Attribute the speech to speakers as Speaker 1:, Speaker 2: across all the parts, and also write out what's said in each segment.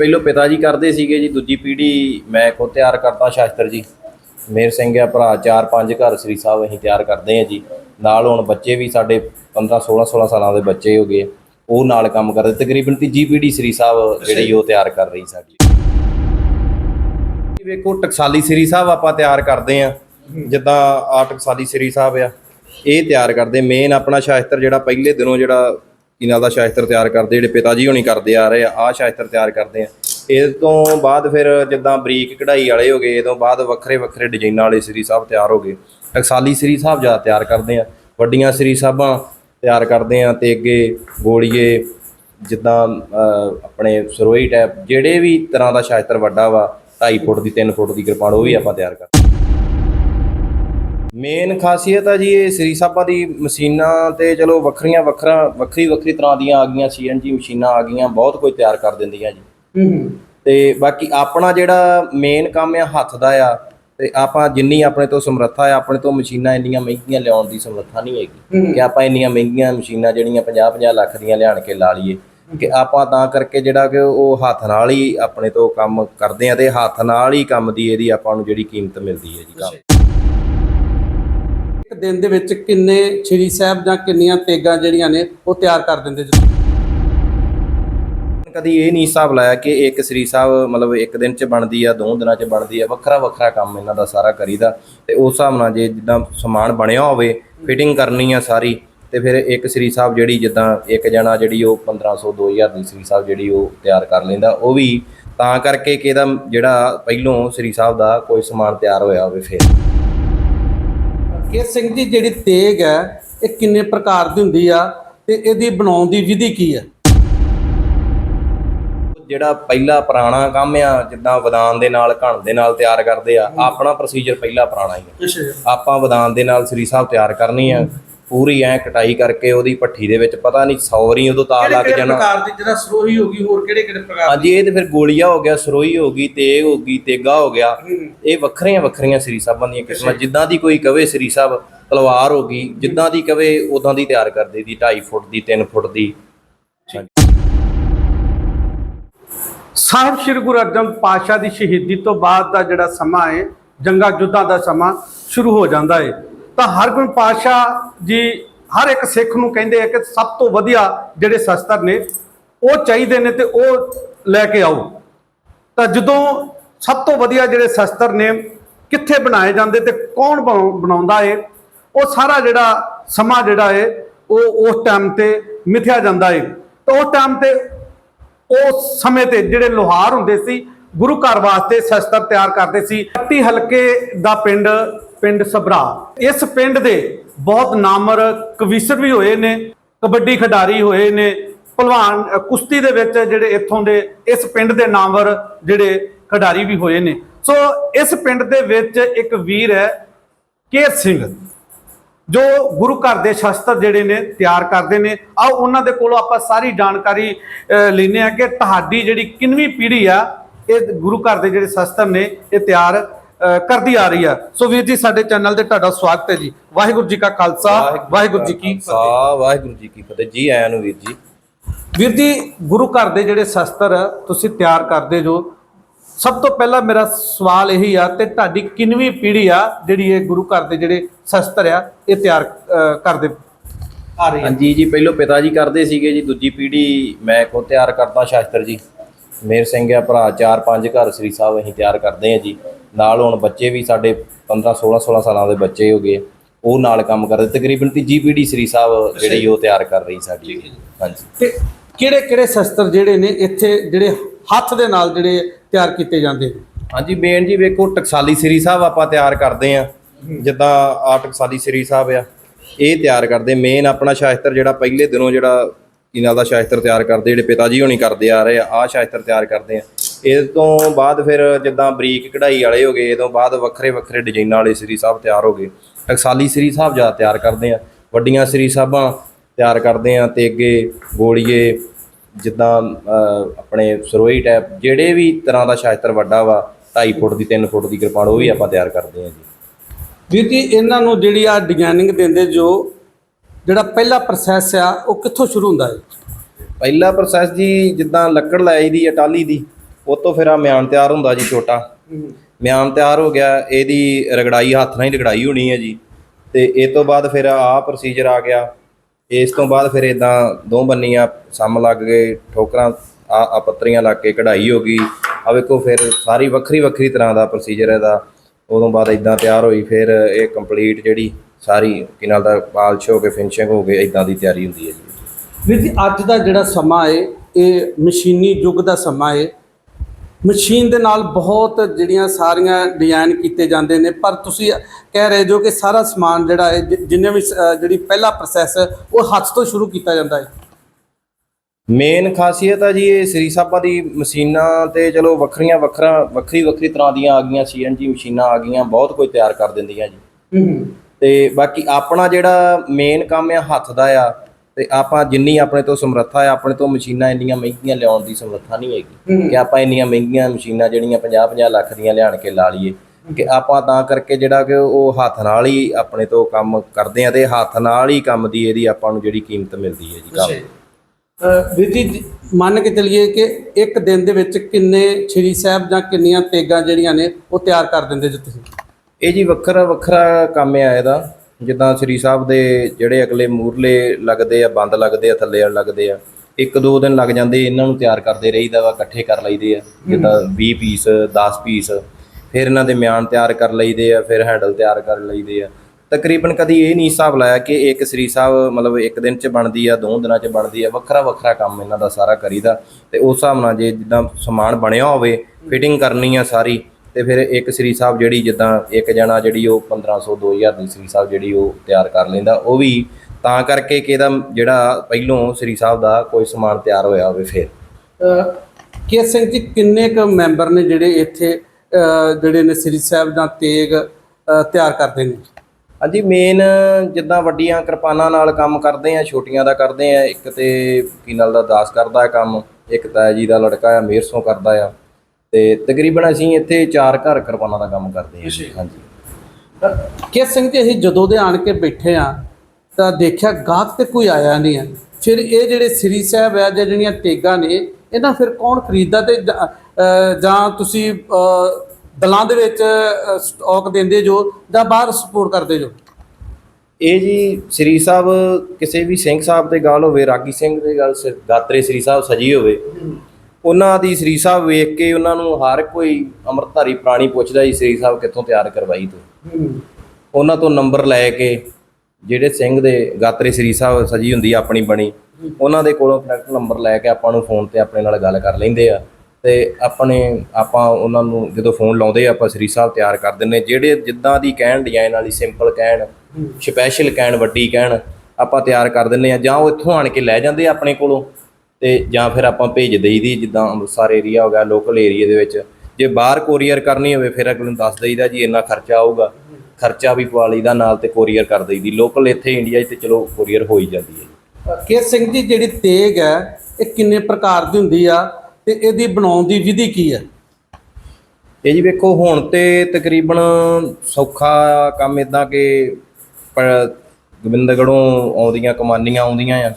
Speaker 1: ਪਹਿਲੋਂ ਪਿਤਾ ਜੀ ਕਰਦੇ ਸੀਗੇ ਜੀ, ਦੂਜੀ ਪੀੜ੍ਹੀ ਮੈਂ ਖੁਦ ਤਿਆਰ ਕਰਦਾ ਸ਼ਾਸਤਰ ਜੀ। ਮੇਰ ਸਿੰਘ ਆ ਭਰਾ, ਚਾਰ ਪੰਜ ਘਰ ਸ੍ਰੀ ਸਾਹਿਬ ਅਸੀਂ ਤਿਆਰ ਕਰਦੇ ਹਾਂ ਜੀ। ਨਾਲ ਹੁਣ ਬੱਚੇ ਵੀ ਸਾਡੇ 15 16 16 ਸਾਲਾਂ ਦੇ ਬੱਚੇ ਹੋ ਗਏ। ਉਹ ਨਾਲ ਕੰਮ ਕਰਦੇ, ਤਕਰੀਬਨ ਤੀਜੀ ਪੀੜ੍ਹੀ ਸ੍ਰੀ ਸਾਹਿਬ ਜਿਹੜੀ ਉਹ ਤਿਆਰ ਕਰ ਰਹੀ ਸਾਡੀ। ਵੇਖੋ, ਟਕਸਾਲੀ ਸ੍ਰੀ ਸਾਹਿਬ ਆਪਾਂ ਤਿਆਰ ਕਰਦੇ ਆ ਜਿੱਦਾਂ ਆ ਟਕਸਾਲੀ ਸ੍ਰੀ ਸਾਹਿਬ ਆ, ਇਹ ਤਿਆਰ ਕਰਦੇ। ਮੇਨ ਆਪਣਾ ਸ਼ਾਸਤਰ ਜਿਹੜਾ ਪਹਿਲੇ ਦਿਨੋਂ ਜਿਹੜਾ ਇਹਨਾਂ ਦਾ ਸ਼ਾਸਤਰ ਤਿਆਰ ਕਰਦੇ, ਜਿਹੜੇ ਪਿਤਾ ਜੀ ਹੋਣੀ ਕਰਦੇ ਆ ਰਹੇ ਆ ਆ ਸ਼ਾਸਤਰ ਤਿਆਰ ਕਰਦੇ ਆ। ਇਸ ਤੋਂ ਬਾਅਦ ਫਿਰ ਜਿੱਦਾਂ ਬਰੀਕ ਕਢਾਈ ਵਾਲੇ ਹੋ ਗਏ, ਇਹ ਤੋਂ ਬਾਅਦ ਵੱਖਰੇ ਵੱਖਰੇ ਡਿਜ਼ਾਈਨਾਂ ਵਾਲੇ ਸ੍ਰੀ ਸਾਹਿਬ ਤਿਆਰ ਹੋ ਗਏ। ਟਕਸਾਲੀ ਸ੍ਰੀ ਸਾਹਿਬ ਜ਼ਿਆਦਾ ਤਿਆਰ ਕਰਦੇ ਆ, ਵੱਡੀਆਂ ਸ੍ਰੀ ਸਾਹਿਬਾਂ ਤਿਆਰ ਕਰਦੇ ਆ ਤੇ ਅੱਗੇ ਗੋਲੀਏ, ਜਿੱਦਾਂ ਆਪਣੇ ਸਰੋਈ ਟੈਪ ਜਿਹੜੇ ਵੀ ਤਰ੍ਹਾਂ ਦਾ ਸ਼ਾਸਤਰ ਵੱਡਾ ਵਾ 2.5 ਫੁੱਟ ਦੀ 3 ਫੁੱਟ ਦੀ ਕਿਰਪਾਨ, ਉਹ ਵੀ ਆਪਾਂ ਤਿਆਰ ਕਰਦੇ ਮੇਨ ਖਾਸੀਅਤ ਆ ਜੀ ਇਹ ਸ੍ਰੀ ਸਾਹਿਬਾਂ ਦੀ ਮਸ਼ੀਨਾਂ ਤੇ ਚਲੋ ਵੱਖਰੀਆਂ ਵੱਖਰਾ ਵੱਖਰੀ ਵੱਖਰੀ ਤਰ੍ਹਾਂ ਦੀਆਂ ਆ ਗਈਆਂ ਸੀਐਨਜੀ ਮਸ਼ੀਨਾਂ ਆ ਗਈਆਂ ਬਹੁਤ ਕੁਝ ਤਿਆਰ ਕਰ ਦਿੰਦੀਆਂ ਜੀ।
Speaker 2: ਹੂੰ
Speaker 1: ਤੇ ਬਾਕੀ ਆਪਣਾ ਜਿਹੜਾ ਮੇਨ ਕੰਮ ਆ ਹੱਥ ਦਾ ਆ ਤੇ ਆਪਾਂ ਜਿੰਨੀ ਆਪਣੇ ਤੋਂ ਸਮਰੱਥਾ ਆ ਆਪਣੇ ਤੋਂ ਮਸ਼ੀਨਾਂ ਇੰਨੀਆਂ ਮਹਿੰਗੀਆਂ ਲਿਆਉਣ ਦੀ ਸਮਰੱਥਾ ਨਹੀਂ ਹੈਗੀ। ਕਿ ਆਪਾਂ ਇੰਨੀਆਂ ਮਹਿੰਗੀਆਂ ਮਸ਼ੀਨਾਂ ਜਿਹੜੀਆਂ 50 50 ਲੱਖ ਦੀਆਂ ਲਿਆਣ ਕੇ ਲਾ ਲਈਏ ਕਿ ਆਪਾਂ ਤਾਂ ਕਰਕੇ ਜਿਹੜਾ ਕਿ ਉਹ ਹੱਥ ਨਾਲ ਹੀ ਆਪਣੇ ਤੋਂ ਕੰਮ ਕਰਦੇ ਆ ਤੇ ਹੱਥ ਨਾਲ ਹੀ ਕੰਮ ਦੀ ਇਹਦੀ ਆਪਾਂ ਨੂੰ ਜਿਹੜੀ ਕੀਮਤ ਮਿਲਦੀ ਹੈ ਜੀ ਕੰਮ।
Speaker 2: ਇੱਕ ਦਿਨ ਦੇ ਵਿੱਚ ਕਿੰਨੇ ਸ਼੍ਰੀ ਸਾਹਿਬ ਜਾਂ ਕਿੰਨੀਆਂ ਤੇਗਾਂ ਜਿਹੜੀਆਂ ਨੇ ਉਹ ਤਿਆਰ ਕਰ ਦਿੰਦੇ ਜੀ
Speaker 1: ਕਦੀ ਇਹ ਨਹੀਂ ਹਿਸਾਬ ਲਾਇਆ ਕਿ ਇੱਕ ਸ੍ਰੀ ਸਾਹਿਬ ਮਤਲਬ ਇੱਕ ਦਿਨ ਚ ਬਣਦੀ ਆ, ਦੋ ਦਿਨਾਂ ਚ ਬਣਦੀ ਆ, ਵੱਖਰਾ ਵੱਖਰਾ ਕੰਮ ਇਹਨਾਂ ਦਾ ਸਾਰਾ ਕਰੀਦਾ। ਤੇ ਉਸ ਹਿਸਾਬ ਨਾਲ ਜੇ ਜਿੱਦਾਂ ਸਮਾਨ ਬਣਿਆ ਹੋਵੇ ਫਿਟਿੰਗ ਕਰਨੀ ਆ ਸਾਰੀ, ਤੇ ਫਿਰ ਇੱਕ ਸ੍ਰੀ ਸਾਹਿਬ ਜਿਹੜੀ ਜਿੱਦਾਂ ਇੱਕ ਜਣਾ ਜਿਹੜੀ ਉਹ 1500 2000 ਦੀ ਸ੍ਰੀ ਸਾਹਿਬ ਜਿਹੜੀ ਉਹ ਤਿਆਰ ਕਰ ਲੈਂਦਾ, ਉਹ ਵੀ ਤਾਂ ਕਰਕੇ ਕਿ ਇਹਦਾ ਜਿਹੜਾ ਪਹਿਲੋਂ ਸ੍ਰੀ ਸਾਹਿਬ ਦਾ ਕੋਈ ਸਮਾਨ ਤਿਆਰ ਹੋਇਆ ਹੋਵੇ ਫਿਰ।
Speaker 2: ਇਹ ਸਿੰਘ ਜੀ ਜਿਹੜੀ ਤੇਗ ਹੈ ਇਹ ਕਿੰਨੇ ਪ੍ਰਕਾਰ ਦੀ ਹੁੰਦੀ ਆ ਤੇ ਇਹਦੀ ਬਣਾਉਣ ਦੀ ਵਿਧੀ ਕੀ ਹੈ
Speaker 1: ਜਿਹੜਾ ਪਹਿਲਾ ਪੁਰਾਣਾ ਕੰਮ ਆ ਜਿੱਦਾਂ ਵਦਾਨ ਦੇ ਨਾਲ ਘਣ ਦੇ ਨਾਲ ਤਿਆਰ ਕਰਦੇ ਆ ਆਪਣਾ ਪ੍ਰੋਸੀਜਰ ਪਹਿਲਾ ਪੁਰਾਣਾ ਹੀ ਆ। ਆਪਾਂ ਵਦਾਨ ਦੇ ਨਾਲ ਸ੍ਰੀ ਸਾਹਿਬ ਤਿਆਰ ਕਰਨੀ ਆ। ਪੂਰੀ ਐ ਕਟਾਈ ਕਰਕੇ ਉਹਦੀ ਪੱਠੀ ਦੇ ਵਿੱਚ ਪਤਾ ਨਹੀਂ ਸੌਰੀ ਉਦੋਂ ਤਾਂ ਲੱਗ ਜਾਣਾ।
Speaker 2: ਪ੍ਰਕਾਰ ਦੀ ਜਿਹੜਾ ਸਰੋਹੀ ਹੋ ਗਈ ਹੋਰ ਕਿਹੜੇ ਕਿਹੜੇ ਪ੍ਰਕਾਰ
Speaker 1: ਹਾਂਜੀ ਇਹ ਤੇ ਫਿਰ ਗੋਲੀਆ ਹੋ ਗਿਆ ਸਰੋਈ ਹੋ ਗਈ ਤੇਗ ਹੋ ਗਈ ਤੇਗਾ ਹੋ ਗਿਆ। ਇਹ ਵੱਖਰੀਆਂ ਵੱਖਰੀਆਂ ਸ੍ਰੀ ਸਾਹਿਬਾਂ ਦੀਆਂ ਕਿਸਮਾਂ ਜਿੱਦਾਂ ਦੀ ਕੋਈ ਕਵੇ ਸ੍ਰੀ ਸਾਹਿਬ ਤਲਵਾਰ ਹੋ ਗਈ ਜਿੱਦਾਂ ਦੀ ਕਵੇ ਉਦਾਂ ਦੀ ਤਿਆਰ ਕਰਦੇ ਦੀ 2.5 ਫੁੱਟ ਦੀ 3 ਫੁੱਟ ਦੀ।
Speaker 2: ਸਾਹਿਬ ਸ੍ਰੀ ਗੁਰੂ ਅਰਜਨ ਪਾਤਸ਼ਾਹ ਦੀ ਸ਼ਹੀਦੀ ਤੋਂ ਬਾਅਦ ਦਾ ਜਿਹੜਾ ਸਮਾਂ ਹੈ ਜੰਗਾਂ ਯੁੱਧਾਂ ਦਾ ਸਮਾਂ ਸ਼ੁਰੂ ਹੋ ਜਾਂਦਾ ਹੈ। ਤਾਂ ਹਰਗੋਬਿੰਦ ਪਾਤਸ਼ਾਹ ਜੀ ਹਰ ਇੱਕ ਸਿੱਖ ਨੂੰ ਕਹਿੰਦੇ ਆ ਕਿ ਸਭ ਤੋਂ ਵਧੀਆ ਜਿਹੜੇ ਸ਼ਸਤਰ ਨੇ, ਉਹ ਚਾਹੀਦੇ ਨੇ ਤੇ ਉਹ ਲੈ ਕੇ ਆਓ। ਤਾਂ ਜਦੋਂ ਸਭ ਤੋਂ ਵਧੀਆ ਜਿਹੜੇ ਸ਼ਸਤਰ ਨੇ, ਕਿੱਥੇ ਬਣਾਏ ਜਾਂਦੇ ਤੇ ਕੌਣ ਬਣਾਉ- ਬਣਾਉਂਦਾ ਏ, ਉਹ ਸਾਰਾ ਜਿਹੜਾ ਸਮਾਂ ਜਿਹੜਾ ਏ, ਉਹ ਉਸ ਟਾਈਮ ਤੇ ਮਿਥਿਆ ਜਾਂਦਾ ਏ। ਤਾਂ ਉਸ ਟਾਈਮ ਤੇ ਉਸ ਸਮੇਂ ਤੇ ਜਿਹੜੇ ਲੋਹਾਰ ਹੁੰਦੇ ਸੀ, ਗੁਰੂ ਘਰ ਵਾਸਤੇ ਸ਼ਸਤਰ ਤਿਆਰ ਕਰਦੇ ਸੀ। ਪੱਟੀ ਹਲਕੇ ਦਾ ਪਿੰਡ ਪਿੰਡ ਸਭਰਾ। ਇਸ ਪਿੰਡ ਦੇ ਬਹੁਤ ਨਾਮਰ ਕਵੀਸਰ ਵੀ ਹੋਏ ਨੇ ਕਬੱਡੀ ਖਿਡਾਰੀ ਹੋਏ ਨੇ ਭਲਵਾਨ ਕੁਸ਼ਤੀ ਦੇ ਵਿੱਚ ਜਿਹੜੇ ਇੱਥੋਂ ਦੇ ਇਸ ਪਿੰਡ ਦੇ ਨਾਮਵਰ ਜਿਹੜੇ ਖਿਡਾਰੀ ਵੀ ਹੋਏ ਨੇ। ਸੋ ਇਸ ਪਿੰਡ ਦੇ ਵਿੱਚ ਇੱਕ ਵੀਰ ਹੈ ਕੇਰ ਸਿੰਘ ਜੋ ਗੁਰੂ ਘਰ ਦੇ ਸ਼ਸਤਰ ਜਿਹੜੇ ਨੇ ਤਿਆਰ ਕਰਦੇ ਨੇ। ਆਓ ਉਹਨਾਂ ਦੇ ਕੋਲੋਂ ਆਪਾਂ ਸਾਰੀ ਜਾਣਕਾਰੀ ਅਹ, ਲੈਂਦੇ ਆ ਕਿ ਤੁਹਾਡੀ ਜਿਹੜੀ ਕਿੰਨਵੀਂ ਪੀੜ੍ਹੀ ਆ ਇਹ ਗੁਰੂ ਘਰ ਦੇ ਜਿਹੜੇ ਸ਼ਸਤਰ ਨੇ ਇਹ ਤਿਆਰ ਕਰਦੀ ਆ ਰਹੀ ਆ। ਸੋ ਵੀਰ ਜੀ ਸਾਡੇ ਚੈਨਲ ਤੇ ਤੁਹਾਡਾ ਸਵਾਗਤ ਹੈ ਜੀ। ਵਾਹਿਗੁਰੂ ਜੀ ਕਾ ਖਾਲਸਾ ਵਾਹਿਗੁਰੂ ਜੀ ਕੀ ਫਤਿਹ।
Speaker 1: ਵਾਹਿਗੁਰੂ ਜੀ ਕੀ ਫਤਿਹ। ਜੀ ਆਇਆਂ ਨੂੰ ਵੀਰ ਜੀ।
Speaker 2: ਵੀਰ ਜੀ ਗੁਰੂ ਘਰ ਦੇ ਜਿਹੜੇ ਸ਼ਸਤਰ ਆ, ਤੁਸੀਂ ਤਿਆਰ ਕਰਦੇ ਜੋ ਸਭ ਤੋਂ ਪਹਿਲਾਂ ਮੇਰਾ ਸਵਾਲ ਇਹੀ ਆ ਤੇ ਤੁਹਾਡੀ ਕਿੰਨਵੀਂ ਪੀੜ੍ਹੀ ਆ ਜਿਹੜੀ ਇਹ ਗੁਰੂ ਘਰ ਦੇ ਜਿਹੜੇ ਸ਼ਸਤਰ ਆ ਇਹ ਤਿਆਰ ਕਰਦੇ ਆ ਰਹੀ ਹੈ
Speaker 1: ਹਾਂਜੀ ਜੀ ਪਹਿਲੋਂ ਪਿਤਾ ਜੀ ਕਰਦੇ ਸੀਗੇ ਜੀ ਦੂਜੀ ਪੀੜ੍ਹੀ ਮੈਂ ਖੁਦ ਤਿਆਰ ਕਰਦਾ ਸ਼ਾਸਤਰ ਜੀ। ਮੇਰ ਸਿੰਘ ਆ ਭਰਾ ਚਾਰ ਪੰਜ ਘਰ ਸ੍ਰੀ ਸਾਹਿਬ ਅਸੀਂ ਤਿਆਰ ਕਰਦੇ ਹਾਂ ਜੀ। ਨਾਲ ਹੁਣ ਬੱਚੇ ਵੀ ਸਾਡੇ 15 16 16 ਸਾਲਾਂ ਦੇ ਬੱਚੇ ਹੋ ਗਏ ਉਹ ਨਾਲ ਕੰਮ ਕਰਦੇ ਤਕਰੀਬਨ ਤੀਜੀ ਪੀੜ੍ਹੀ ਸ੍ਰੀ ਸਾਹਿਬ ਜਿਹੜੀ ਉਹ ਤਿਆਰ ਕਰ ਰਹੀ ਸਾਡੀ। ਹਾਂਜੀ।
Speaker 2: ਤੇ ਕਿਹੜੇ ਕਿਹੜੇ ਸ਼ਸਤਰ ਜਿਹੜੇ ਨੇ ਇੱਥੇ ਜਿਹੜੇ ਹੱਥ ਦੇ ਨਾਲ ਜਿਹੜੇ ਤਿਆਰ ਕੀਤੇ ਜਾਂਦੇ
Speaker 1: ਹਾਂਜੀ ਮੇਨ ਜੀ ਵੇਖੋ ਟਕਸਾਲੀ ਸ੍ਰੀ ਸਾਹਿਬ ਆਪਾਂ ਤਿਆਰ ਕਰਦੇ ਆ ਜਿੱਦਾਂ ਆ ਟਕਸਾਲੀ ਸ੍ਰੀ ਸਾਹਿਬ ਆ ਇਹ ਤਿਆਰ ਕਰਦੇ ਮੇਨ ਆਪਣਾ ਸ਼ਾਸਤਰ ਜਿਹੜਾ ਪਹਿਲੇ ਦਿਨੋਂ ਜਿਹੜਾ ਇਹਨਾਂ ਦਾ ਸ਼ਾਸਤਰ ਤਿਆਰ ਕਰਦੇ ਜਿਹੜੇ ਪਿਤਾ ਜੀ ਹੋਣੀ ਕਰਦੇ ਆ ਰਹੇ ਆ ਆ ਸ਼ਾਸਤਰ ਤਿਆਰ ਕਰਦੇ ਆ। ਇਸ ਤੋਂ ਬਾਅਦ ਫਿਰ ਜਿੱਦਾਂ ਬਰੀਕ ਕਢਾਈ ਵਾਲੇ ਹੋ ਗਏ ਇਹ ਤੋਂ ਬਾਅਦ ਵੱਖਰੇ ਵੱਖਰੇ ਡਿਜ਼ਾਈਨਾਂ ਵਾਲੇ ਸ੍ਰੀ ਸਾਹਿਬ ਤਿਆਰ ਹੋ ਗਏ। ਟਕਸਾਲੀ ਸ੍ਰੀ ਸਾਹਿਬ ਜ਼ਿਆਦਾ ਤਿਆਰ ਕਰਦੇ ਆ ਵੱਡੀਆਂ ਸ੍ਰੀ ਸਾਹਿਬਾਂ ਤਿਆਰ ਕਰਦੇ ਆ ਤੇ ਅੱਗੇ ਗੋਲੀਏ ਜਿੱਦਾਂ ਆਪਣੇ ਸਰੋਈ ਟੈਪ ਜਿਹੜੇ ਵੀ ਤਰ੍ਹਾਂ ਦਾ ਸ਼ਾਸਤਰ ਵੱਡਾ ਵਾ 2.5 ਫੁੱਟ ਦੀ 3 ਫੁੱਟ ਦੀ ਕਿਰਪਾਨ ਉਹ ਵੀ ਆਪਾਂ ਤਿਆਰ ਕਰਦੇ ਹਾਂ ਜੀ।
Speaker 2: ਵੀਰ ਜੀ ਇਹਨਾਂ ਨੂੰ ਜਿਹੜੀ ਆ ਡਿਜ਼ਾਈਨਿੰਗ ਦਿੰਦੇ ਜੋ ਜਿਹੜਾ ਪਹਿਲਾ ਪ੍ਰੋਸੈਸ ਆ ਉਹ ਕਿੱਥੋਂ ਸ਼ੁਰੂ ਹੁੰਦਾ ਹੈ?
Speaker 1: ਪਹਿਲਾ ਪ੍ਰੋਸੈਸ ਜੀ ਜਿੱਦਾਂ ਲੱਕੜ ਲਾਈ ਦੀ ਆ ਟਾਲੀ ਦੀ ਉਹ ਤੋਂ ਫਿਰ ਆ ਮਿਆਨ ਤਿਆਰ ਹੁੰਦਾ ਜੀ ਛੋਟਾ। ਮਿਆਨ ਤਿਆਰ ਹੋ ਗਿਆ ਇਹਦੀ ਰਗੜਾਈ ਹੱਥ ਨਾਲ ਹੀ ਰਗੜਾਈ ਹੋਣੀ ਹੈ ਜੀ। ਤੇ ਇਹ ਤੋਂ ਬਾਅਦ ਫਿਰ ਆਹ ਪ੍ਰੋਸੀਜਰ ਆ ਗਿਆ। ਇਸ ਤੋਂ ਬਾਅਦ ਫਿਰ ਇਦਾਂ ਦੋ ਬੰਨੀਆਂ ਸਮ ਲੱਗ ਗਏ ਠੋਕਰਾਂ ਆ ਆ ਪੱਤਰੀਆਂ ਲੱਗ ਕੇ ਕਢਾਈ ਹੋ ਗਈ। ਆ ਵੇਖੋ ਫਿਰ ਸਾਰੀ ਵੱਖਰੀ ਵੱਖਰੀ ਤਰ੍ਹਾਂ ਦਾ ਪ੍ਰੋਸੀਜਰ ਇਹਦਾ। ਉਦੋਂ ਬਾਅਦ ਇਦਾਂ ਤਿਆਰ ਹੋਈ ਫਿਰ ਇਹ ਕੰਪਲੀਟ ਜਿਹੜੀ ਸਾਰੀ ਕੀ ਨਾਲ ਦਾ ਪਾਲਿਸ਼ ਹੋ ਕੇ ਫਿਨਿਸ਼ਿੰਗ ਹੋ ਕੇ ਇਦਾਂ ਦੀ ਤਿਆਰੀ ਹੁੰਦੀ ਹੈ ਜੀ।
Speaker 2: ਵੀਰ ਜੀ ਅੱਜ ਦਾ ਜਿਹੜਾ ਸਮਾਂ ਹੈ ਇਹ ਮਸ਼ੀਨੀ ਯੁੱਗ ਦਾ ਸਮਾਂ ਹੈ ਮਸ਼ੀਨ ਦੇ ਨਾਲ ਬਹੁਤ ਜਿਹੜੀਆਂ ਸਾਰੀਆਂ ਡਿਜ਼ਾਈਨ ਕੀਤੇ ਜਾਂਦੇ ਨੇ ਪਰ ਤੁਸੀਂ ਕਹਿ ਰਹੇ ਜੋ ਕਿ ਸਾਰਾ ਸਮਾਨ ਜਿਹੜਾ ਹੈ ਜਿੰਨੇ ਵੀ ਸ- ਜਿਹੜੀ ਪਹਿਲਾ ਪ੍ਰੋਸੈਸ ਉਹ ਹੱਥ ਤੋਂ ਸ਼ੁਰੂ ਕੀਤਾ ਜਾਂਦਾ ਹੈ।
Speaker 1: ਮੇਨ ਖਾਸੀਅਤ ਆ ਜੀ ਇਹ ਸ੍ਰੀ ਸਾਹਿਬਾ ਦੀ ਮਸ਼ੀਨਾਂ ਤੇ ਚਲੋ ਵੱਖਰੀਆਂ ਵੱਖਰਾ ਵੱਖਰੀ ਵੱਖਰੀ ਤਰ੍ਹਾਂ ਦੀਆਂ ਆ ਗਈਆਂ ਸੀਐਨਜੀ ਮਸ਼ੀਨਾਂ ਆ ਗਈਆਂ ਬਹੁਤ ਕੁਝ ਤਿਆਰ ਕਰ ਦਿੰਦੀਆਂ ਜੀ। ਤੇ ਬਾਕੀ ਆਪਣਾ ਜਿਹੜਾ ਮੇਨ ਕੰਮ ਆ ਹੱਥ ਦਾ ਆ ਤੇ ਆਪਾਂ ਜਿੰਨੀ ਆਪਣੇ ਤੋਂ ਸਮਰੱਥਾ ਆ ਆਪਣੇ ਤੋਂ ਮਸ਼ੀਨਾਂ ਇੰਨੀਆਂ ਮਹਿੰਗੀਆਂ ਲਿਆਉਣ ਦੀ ਸਮਰੱਥਾ ਨਹੀਂ ਹੈਗੀ। ਕਿ ਆਪਾਂ ਇੰਨੀਆਂ ਮਹਿੰਗੀਆਂ ਮਸ਼ੀਨਾਂ ਜਿਹੜੀਆਂ 50-50 ਲੱਖ ਦੀਆਂ ਲਿਆਣ ਕੇ ਲਾ ਲਈਏ। ਕਿ ਆਪਾਂ ਤਾਂ ਕਰਕੇ ਜਿਹੜਾ ਕਿ ਉਹ ਹੱਥ ਨਾਲ ਹੀ ਆਪਣੇ ਤੋਂ ਕੰਮ ਕਰਦੇ ਆ ਤੇ ਹੱਥ ਨਾਲ ਹੀ ਕੰਮ ਦੀ ਇਹਦੀ ਆਪਾਂ ਨੂੰ ਜਿਹੜੀ ਕੀਮਤ ਮਿਲਦੀ ਹੈ ਜੀ ਕੰਮ।
Speaker 2: ਵੀਰ ਜੀ ਮੰਨ ਕੇ ਚੱਲੀਏ ਕਿ ਇੱਕ ਦਿਨ ਦੇ ਵਿੱਚ ਕਿੰਨੇ ਸ਼੍ਰੀ ਸਾਹਿਬ ਜਾਂ ਕਿੰਨੀਆਂ ਤੇਗਾਂ ਜਿਹੜੀਆਂ ਨੇ ਉਹ ਤਿਆਰ ਕਰ ਦਿੰਦੇ ਜੀ ਤੁਸੀਂ?
Speaker 1: ਇਹ ਜੀ ਵੱਖਰਾ ਵੱਖਰਾ ਕੰਮ ਆ ਇਹਦਾ। ਜਿੱਦਾਂ ਸ੍ਰੀ ਸਾਹਿਬ ਦੇ ਜਿਹੜੇ ਅਗਲੇ ਮੂਰਲੇ ਲੱਗਦੇ ਆ ਬੰਦ ਲੱਗਦੇ ਆ ਥੱਲੇ ਵਾਲੇ ਲੱਗਦੇ ਆ ਇੱਕ ਦੋ ਦਿਨ ਲੱਗ ਜਾਂਦੇ ਇਹਨਾਂ ਨੂੰ ਤਿਆਰ ਕਰਦੇ ਰਹੀਦਾ ਵਾ ਇਕੱਠੇ ਕਰ ਲਈਦੇ ਆ ਜਿੱਦਾਂ 20 ਪੀਸ 10 ਪੀਸ ਫਿਰ ਇਹਨਾਂ ਦੇ ਮਿਆਨ ਤਿਆਰ ਕਰ ਲਈਦੇ ਆ ਫਿਰ ਹੈਂਡਲ ਤਿਆਰ ਕਰ ਲਈਦੇ ਆ। ਤਕਰੀਬਨ ਕਦੀ ਇਹ ਨਹੀਂ ਹਿਸਾਬ ਲਾਇਆ ਕਿ ਇੱਕ ਸ੍ਰੀ ਸਾਹਿਬ ਮਤਲਬ ਇੱਕ ਦਿਨ ਚ ਬਣਦੀ ਆ ਦੋ ਦਿਨਾਂ ਚ ਬਣਦੀ ਆ ਵੱਖਰਾ ਵੱਖਰਾ ਕੰਮ ਇਹਨਾਂ ਦਾ ਸਾਰਾ ਕਰੀਦਾ ਤੇ ਉਸ ਹਿਸਾਬ ਨਾਲ ਜੇ ਜਿੱਦਾਂ ਸਮਾਨ ਬਣਿਆ ਹੋਵੇ ਫਿਟਿੰਗ ਕਰਨੀ ਆ ਸਾਰੀ ਤੇ ਫਿਰ ਇੱਕ ਸ੍ਰੀ ਸਾਹਿਬ ਜਿਹੜੀ ਜਿੱਦਾਂ ਇੱਕ ਜਣਾ ਜਿਹੜੀ ਉਹ 1500 2000 ਦੀ ਸ੍ਰੀ ਸਾਹਿਬ ਜਿਹੜੀ ਉਹ ਤਿਆਰ ਕਰ ਲੈਂਦਾ ਉਹ ਵੀ ਤਾਂ ਕਰਕੇ ਕਿ ਇਹਦਾ ਜਿਹੜਾ ਪਹਿਲੋਂ ਸ੍ਰੀ ਸਾਹਿਬ ਦਾ ਕੋਈ ਸਮਾਨ ਤਿਆਰ ਹੋਇਆ ਹੋਵੇ ਫਿਰ।
Speaker 2: ਕੇਤ ਸਿੰਘ ਜੀ ਕਿੰਨੇ ਕੁ ਮੈਂਬਰ ਨੇ ਜਿਹੜੇ ਇੱਥੇ ਜਿਹੜੇ ਨੇ ਸ੍ਰੀ ਸਾਹਿਬ ਜਾਂ ਤੇਗ ਤਿਆਰ ਕਰਦੇ ਨੇ?
Speaker 1: ਹਾਂਜੀ ਮੇਨ ਜਿੱਦਾਂ ਵੱਡੀਆਂ ਕਿਰਪਾਨਾਂ ਨਾਲ ਕੰਮ ਕਰਦੇ ਆ ਛੋਟੀਆਂ ਦਾ ਕਰਦੇ ਆ ਇੱਕ ਤੇ ਕੀ ਨਾਲ ਦਾ ਦਾਸ ਕਰਦਾ ਹੈ ਕੰਮ ਇੱਕ ਤਾਇਆ ਜੀ ਦਾ ਲੜਕਾ ਆ ਮੇਰਸੋਂ ਕਰਦਾ ਆ। ਤੇ ਤਕਰੀਬਨ ਅਸੀਂ ਇੱਥੇ ਚਾਰ ਘਰ ਕਿਰਪਾਨਾਂ ਦਾ ਕੰਮ ਕਰਦੇ ਆ ਹਾਂਜੀ।
Speaker 2: ਕੇਤ ਸਿੰਘ ਜੀ ਅਸੀਂ ਜਦੋਂ ਦੇ ਆਣ ਕੇ ਬੈਠੇ ਆ ਤਾਂ ਦੇਖਿਆ ਗਾਹਕ ਤੇ ਕੋਈ ਆਇਆ ਨਹੀਂ ਹੈ। ਫਿਰ ਇਹ ਜਿਹੜੇ ਸ੍ਰੀ ਸਾਹਿਬ ਹੈ ਜਾਂ ਜਿਹੜੀਆਂ ਤੇਗਾਂ ਨੇ ਇਹਨਾਂ ਫਿਰ ਕੌਣ ਖਰੀਦਦਾ ਤੇ ਜਾਂ- ਤੁਸੀਂ ਦਲਾਂ ਦੇ ਵਿੱਚ ਸਟਾਕ ਦਿੰਦੇ ਜੋ ਜਾਂ ਬਾਹਰ ਸਪੋਰਟ ਕਰਦੇ ਜੋ?
Speaker 1: ਇਹ ਜੀ ਸ੍ਰੀ ਸਾਹਿਬ ਕਿਸੇ ਵੀ ਸਿੰਘ ਸਾਹਿਬ ਦੇ ਗੱਲ ਹੋਵੇ ਰਾਗੀ ਸਿੰਘ ਦੇ ਗੱਲ ਗਾਤਰੇ ਸ੍ਰੀ ਸਾਹਿਬ ਸਜੀ ਹੋਵੇ ਉਹਨਾਂ ਦੀ ਸ੍ਰੀ ਸਾਹਿਬ ਵੇਖ ਕੇ ਉਹਨਾਂ ਨੂੰ ਹਰ ਕੋਈ ਅੰਮ੍ਰਿਤਧਾਰੀ ਪ੍ਰਾਣੀ ਪੁੱਛਦਾ ਜੀ ਸ੍ਰੀ ਸਾਹਿਬ ਕਿੱਥੋਂ ਤਿਆਰ ਕਰਵਾਈ ਤੂੰ? ਉਹਨਾਂ ਤੋਂ ਨੰਬਰ ਲੈ ਕੇ ਜਿਹੜੇ ਸਿੰਘ ਦੇ ਗਾਤਰੇ ਸ੍ਰੀ ਸਾਹਿਬ ਸਜੀ ਹੁੰਦੀ ਆਪਣੀ ਬਣੀ ਉਹਨਾਂ ਦੇ ਕੋਲੋਂ ਕਨੈਕਟ ਨੰਬਰ ਲੈ ਕੇ ਆਪਾਂ ਨੂੰ ਫੋਨ ਤੇ ਆਪਣੇ ਨਾਲ ਗੱਲ ਕਰ ਲੈਂਦੇ ਆ। ਤੇ ਆਪਣੇ ਆਪਾਂ ਉਹਨਾਂ ਨੂੰ ਜਦੋਂ ਫੋਨ ਲਾਉਂਦੇ ਆ ਆਪਾਂ ਸ੍ਰੀ ਸਾਹਿਬ ਤਿਆਰ ਕਰ ਦਿੰਨੇ ਜਿਹੜੇ ਜਿੱਦਾਂ ਦੀ ਕਹਿਣ ਡਿਜ਼ਾਈਨ ਵਾਲੀ ਸਿੰਪਲ ਕਹਿਣ ਸਪੈਸ਼ਲ ਕਹਿਣ ਵੱਡੀ ਕਹਿਣ ਆਪਾਂ ਤਿਆਰ ਕਰ ਦਿੰਨੇ ਆ। ਜਾਂ ਉਹ ਇੱਥੋਂ ਆਣ ਕੇ ਲੈ ਜਾਂਦੇ ਆ ਆਪਣੇ ਕੋਲੋਂ। ਤੇ ਜਾਂ ਫਿਰ ਆਪਾਂ ਭੇਜ ਦੇਈਦੀ ਜਿੱਦਾਂ ਅੰਮ੍ਰਿਤਸਰ ਏਰੀਆ ਹੋ ਗਿਆ ਲੋਕਲ ਏਰੀਆ ਦੇ ਵਿੱਚ। ਜੇ ਬਾਹਰ ਕੋਰੀਅਰ ਕਰਨੀ ਹੋਵੇ ਫਿਰ ਅਗਲੇ ਨੂੰ ਦੱਸ ਦੇਈਦਾ ਜੀ ਇੰਨਾ ਖਰਚਾ ਆਊਗਾ। ਖਰਚਾ ਵੀ ਪਵਾ ਲਈਦਾ ਨਾਲ ਤੇ ਕੋਰੀਅਰ ਕਰ ਦੇਈਦੀ। ਲੋਕਲ ਇੱਥੇ ਇੰਡੀਆ 'ਚ ਤੇ ਚਲੋ ਕੋਰੀਅਰ ਹੋ ਹੀ ਜਾਂਦੀ ਹੈ
Speaker 2: ਕੇਤ ਸਿੰਘ ਜੀ ਜਿਹੜੀ ਤੇਗ ਹੈ ਇਹ ਕਿੰਨੇ ਪ੍ਰਕਾਰ ਦੀ ਹੁੰਦੀ ਆ ਤੇ ਇਹਦੀ ਬਣਾਉਣ ਦੀ ਵਿਧੀ ਕੀ ਹੈ?
Speaker 1: ਇਹ ਜੀ ਵੇਖੋ ਹੁਣ ਤੇ ਤਕਰੀਬਨ ਸੌਖਾ ਕੰਮ ਇਦਾਂ ਕਿ ਗੋਬਿੰਦਗੜ੍ਹੋਂ ਆਉਂਦੀਆਂ ਕਮਾਨੀਆਂ ਆਉਂਦੀਆਂ ਆ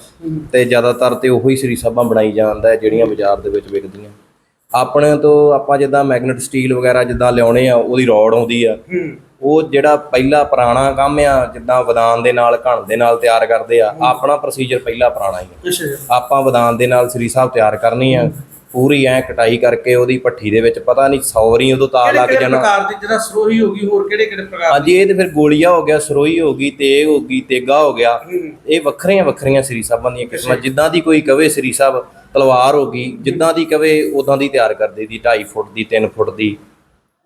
Speaker 1: ਤੇ ਜ਼ਿਆਦਾਤਰ ਤੇ ਉਹੀ ਸ੍ਰੀ ਸਾਹਿਬਾਂ ਬਣਾਈ ਜਾਂਦਾ ਜਿਹੜੀਆਂ ਬਾਜ਼ਾਰ ਦੇ ਵਿੱਚ ਵਿਕਦੀਆਂ। ਆਪਣੇ ਤੋਂ ਆਪਾਂ ਜਿੱਦਾਂ ਮੈਗਨੇਟ ਸਟੀਲ ਵਗੈਰਾ ਜਿੱਦਾਂ ਲਿਆਉਣੇ ਆ ਉਹਦੀ ਰੋਡ ਆਉਂਦੀ ਆ। ਉਹ ਜਿਹੜਾ ਪਹਿਲਾ ਪੁਰਾਣਾ ਕੰਮ ਆ ਜਿੱਦਾਂ ਵਦਾਨ ਦੇ ਨਾਲ ਘਣ ਦੇ ਨਾਲ ਤਿਆਰ ਕਰਦੇ ਆ ਆਪਣਾ ਪ੍ਰੋਸੀਜਰ ਪਹਿਲਾ ਪੁਰਾਣਾ ਹੀ ਆ। ਆਪਾਂ ਵਦਾਨ ਦੇ ਨਾਲ ਸ੍ਰੀ ਸਾਹਿਬ ਤਿਆਰ ਕਰਨੀ ਆ। ਪੂਰੀ ਐ ਕਟਾਈ ਕਰਕੇ ਉਹਦੀ ਭੱਠੀ ਦੇ ਵਿੱਚ ਪਤਾ ਨਹੀਂ ਸੌਰੀ ਉਦੋਂ ਤਾਰ ਲੱਗ ਜਾਣਾ।
Speaker 2: ਪ੍ਰਕਾਰ ਦੀ ਜਿਹੜਾ ਸਰੋਹੀ ਹੋ ਗਈ ਹੋਰ ਕਿਹੜੇ ਕਿਹੜੇ ਪ੍ਰਕਾਰ
Speaker 1: ਹਾਂਜੀ ਇਹ ਤੇ ਫਿਰ ਗੋਲੀਆ ਹੋ ਗਿਆ ਸਰੋਈ ਹੋ ਗਈ ਤੇਗ ਹੋ ਗਈ ਤੇਗਾ ਹੋ ਗਿਆ। ਇਹ ਵੱਖਰੀਆਂ ਵੱਖਰੀਆਂ ਸ੍ਰੀ ਸਾਹਿਬਾਂ ਦੀਆਂ ਕਿਸਮਾਂ ਜਿੱਦਾਂ ਦੀ ਕੋਈ ਕਵੇ ਸ੍ਰੀ ਸਾਹਿਬ ਤਲਵਾਰ ਹੋ ਗਈ ਜਿੱਦਾਂ ਦੀ ਕਵੇ ਉਦਾਂ ਦੀ ਤਿਆਰ ਕਰਦੇ ਦੀ 2.5 ਫੁੱਟ ਦੀ 3 ਫੁੱਟ ਦੀ।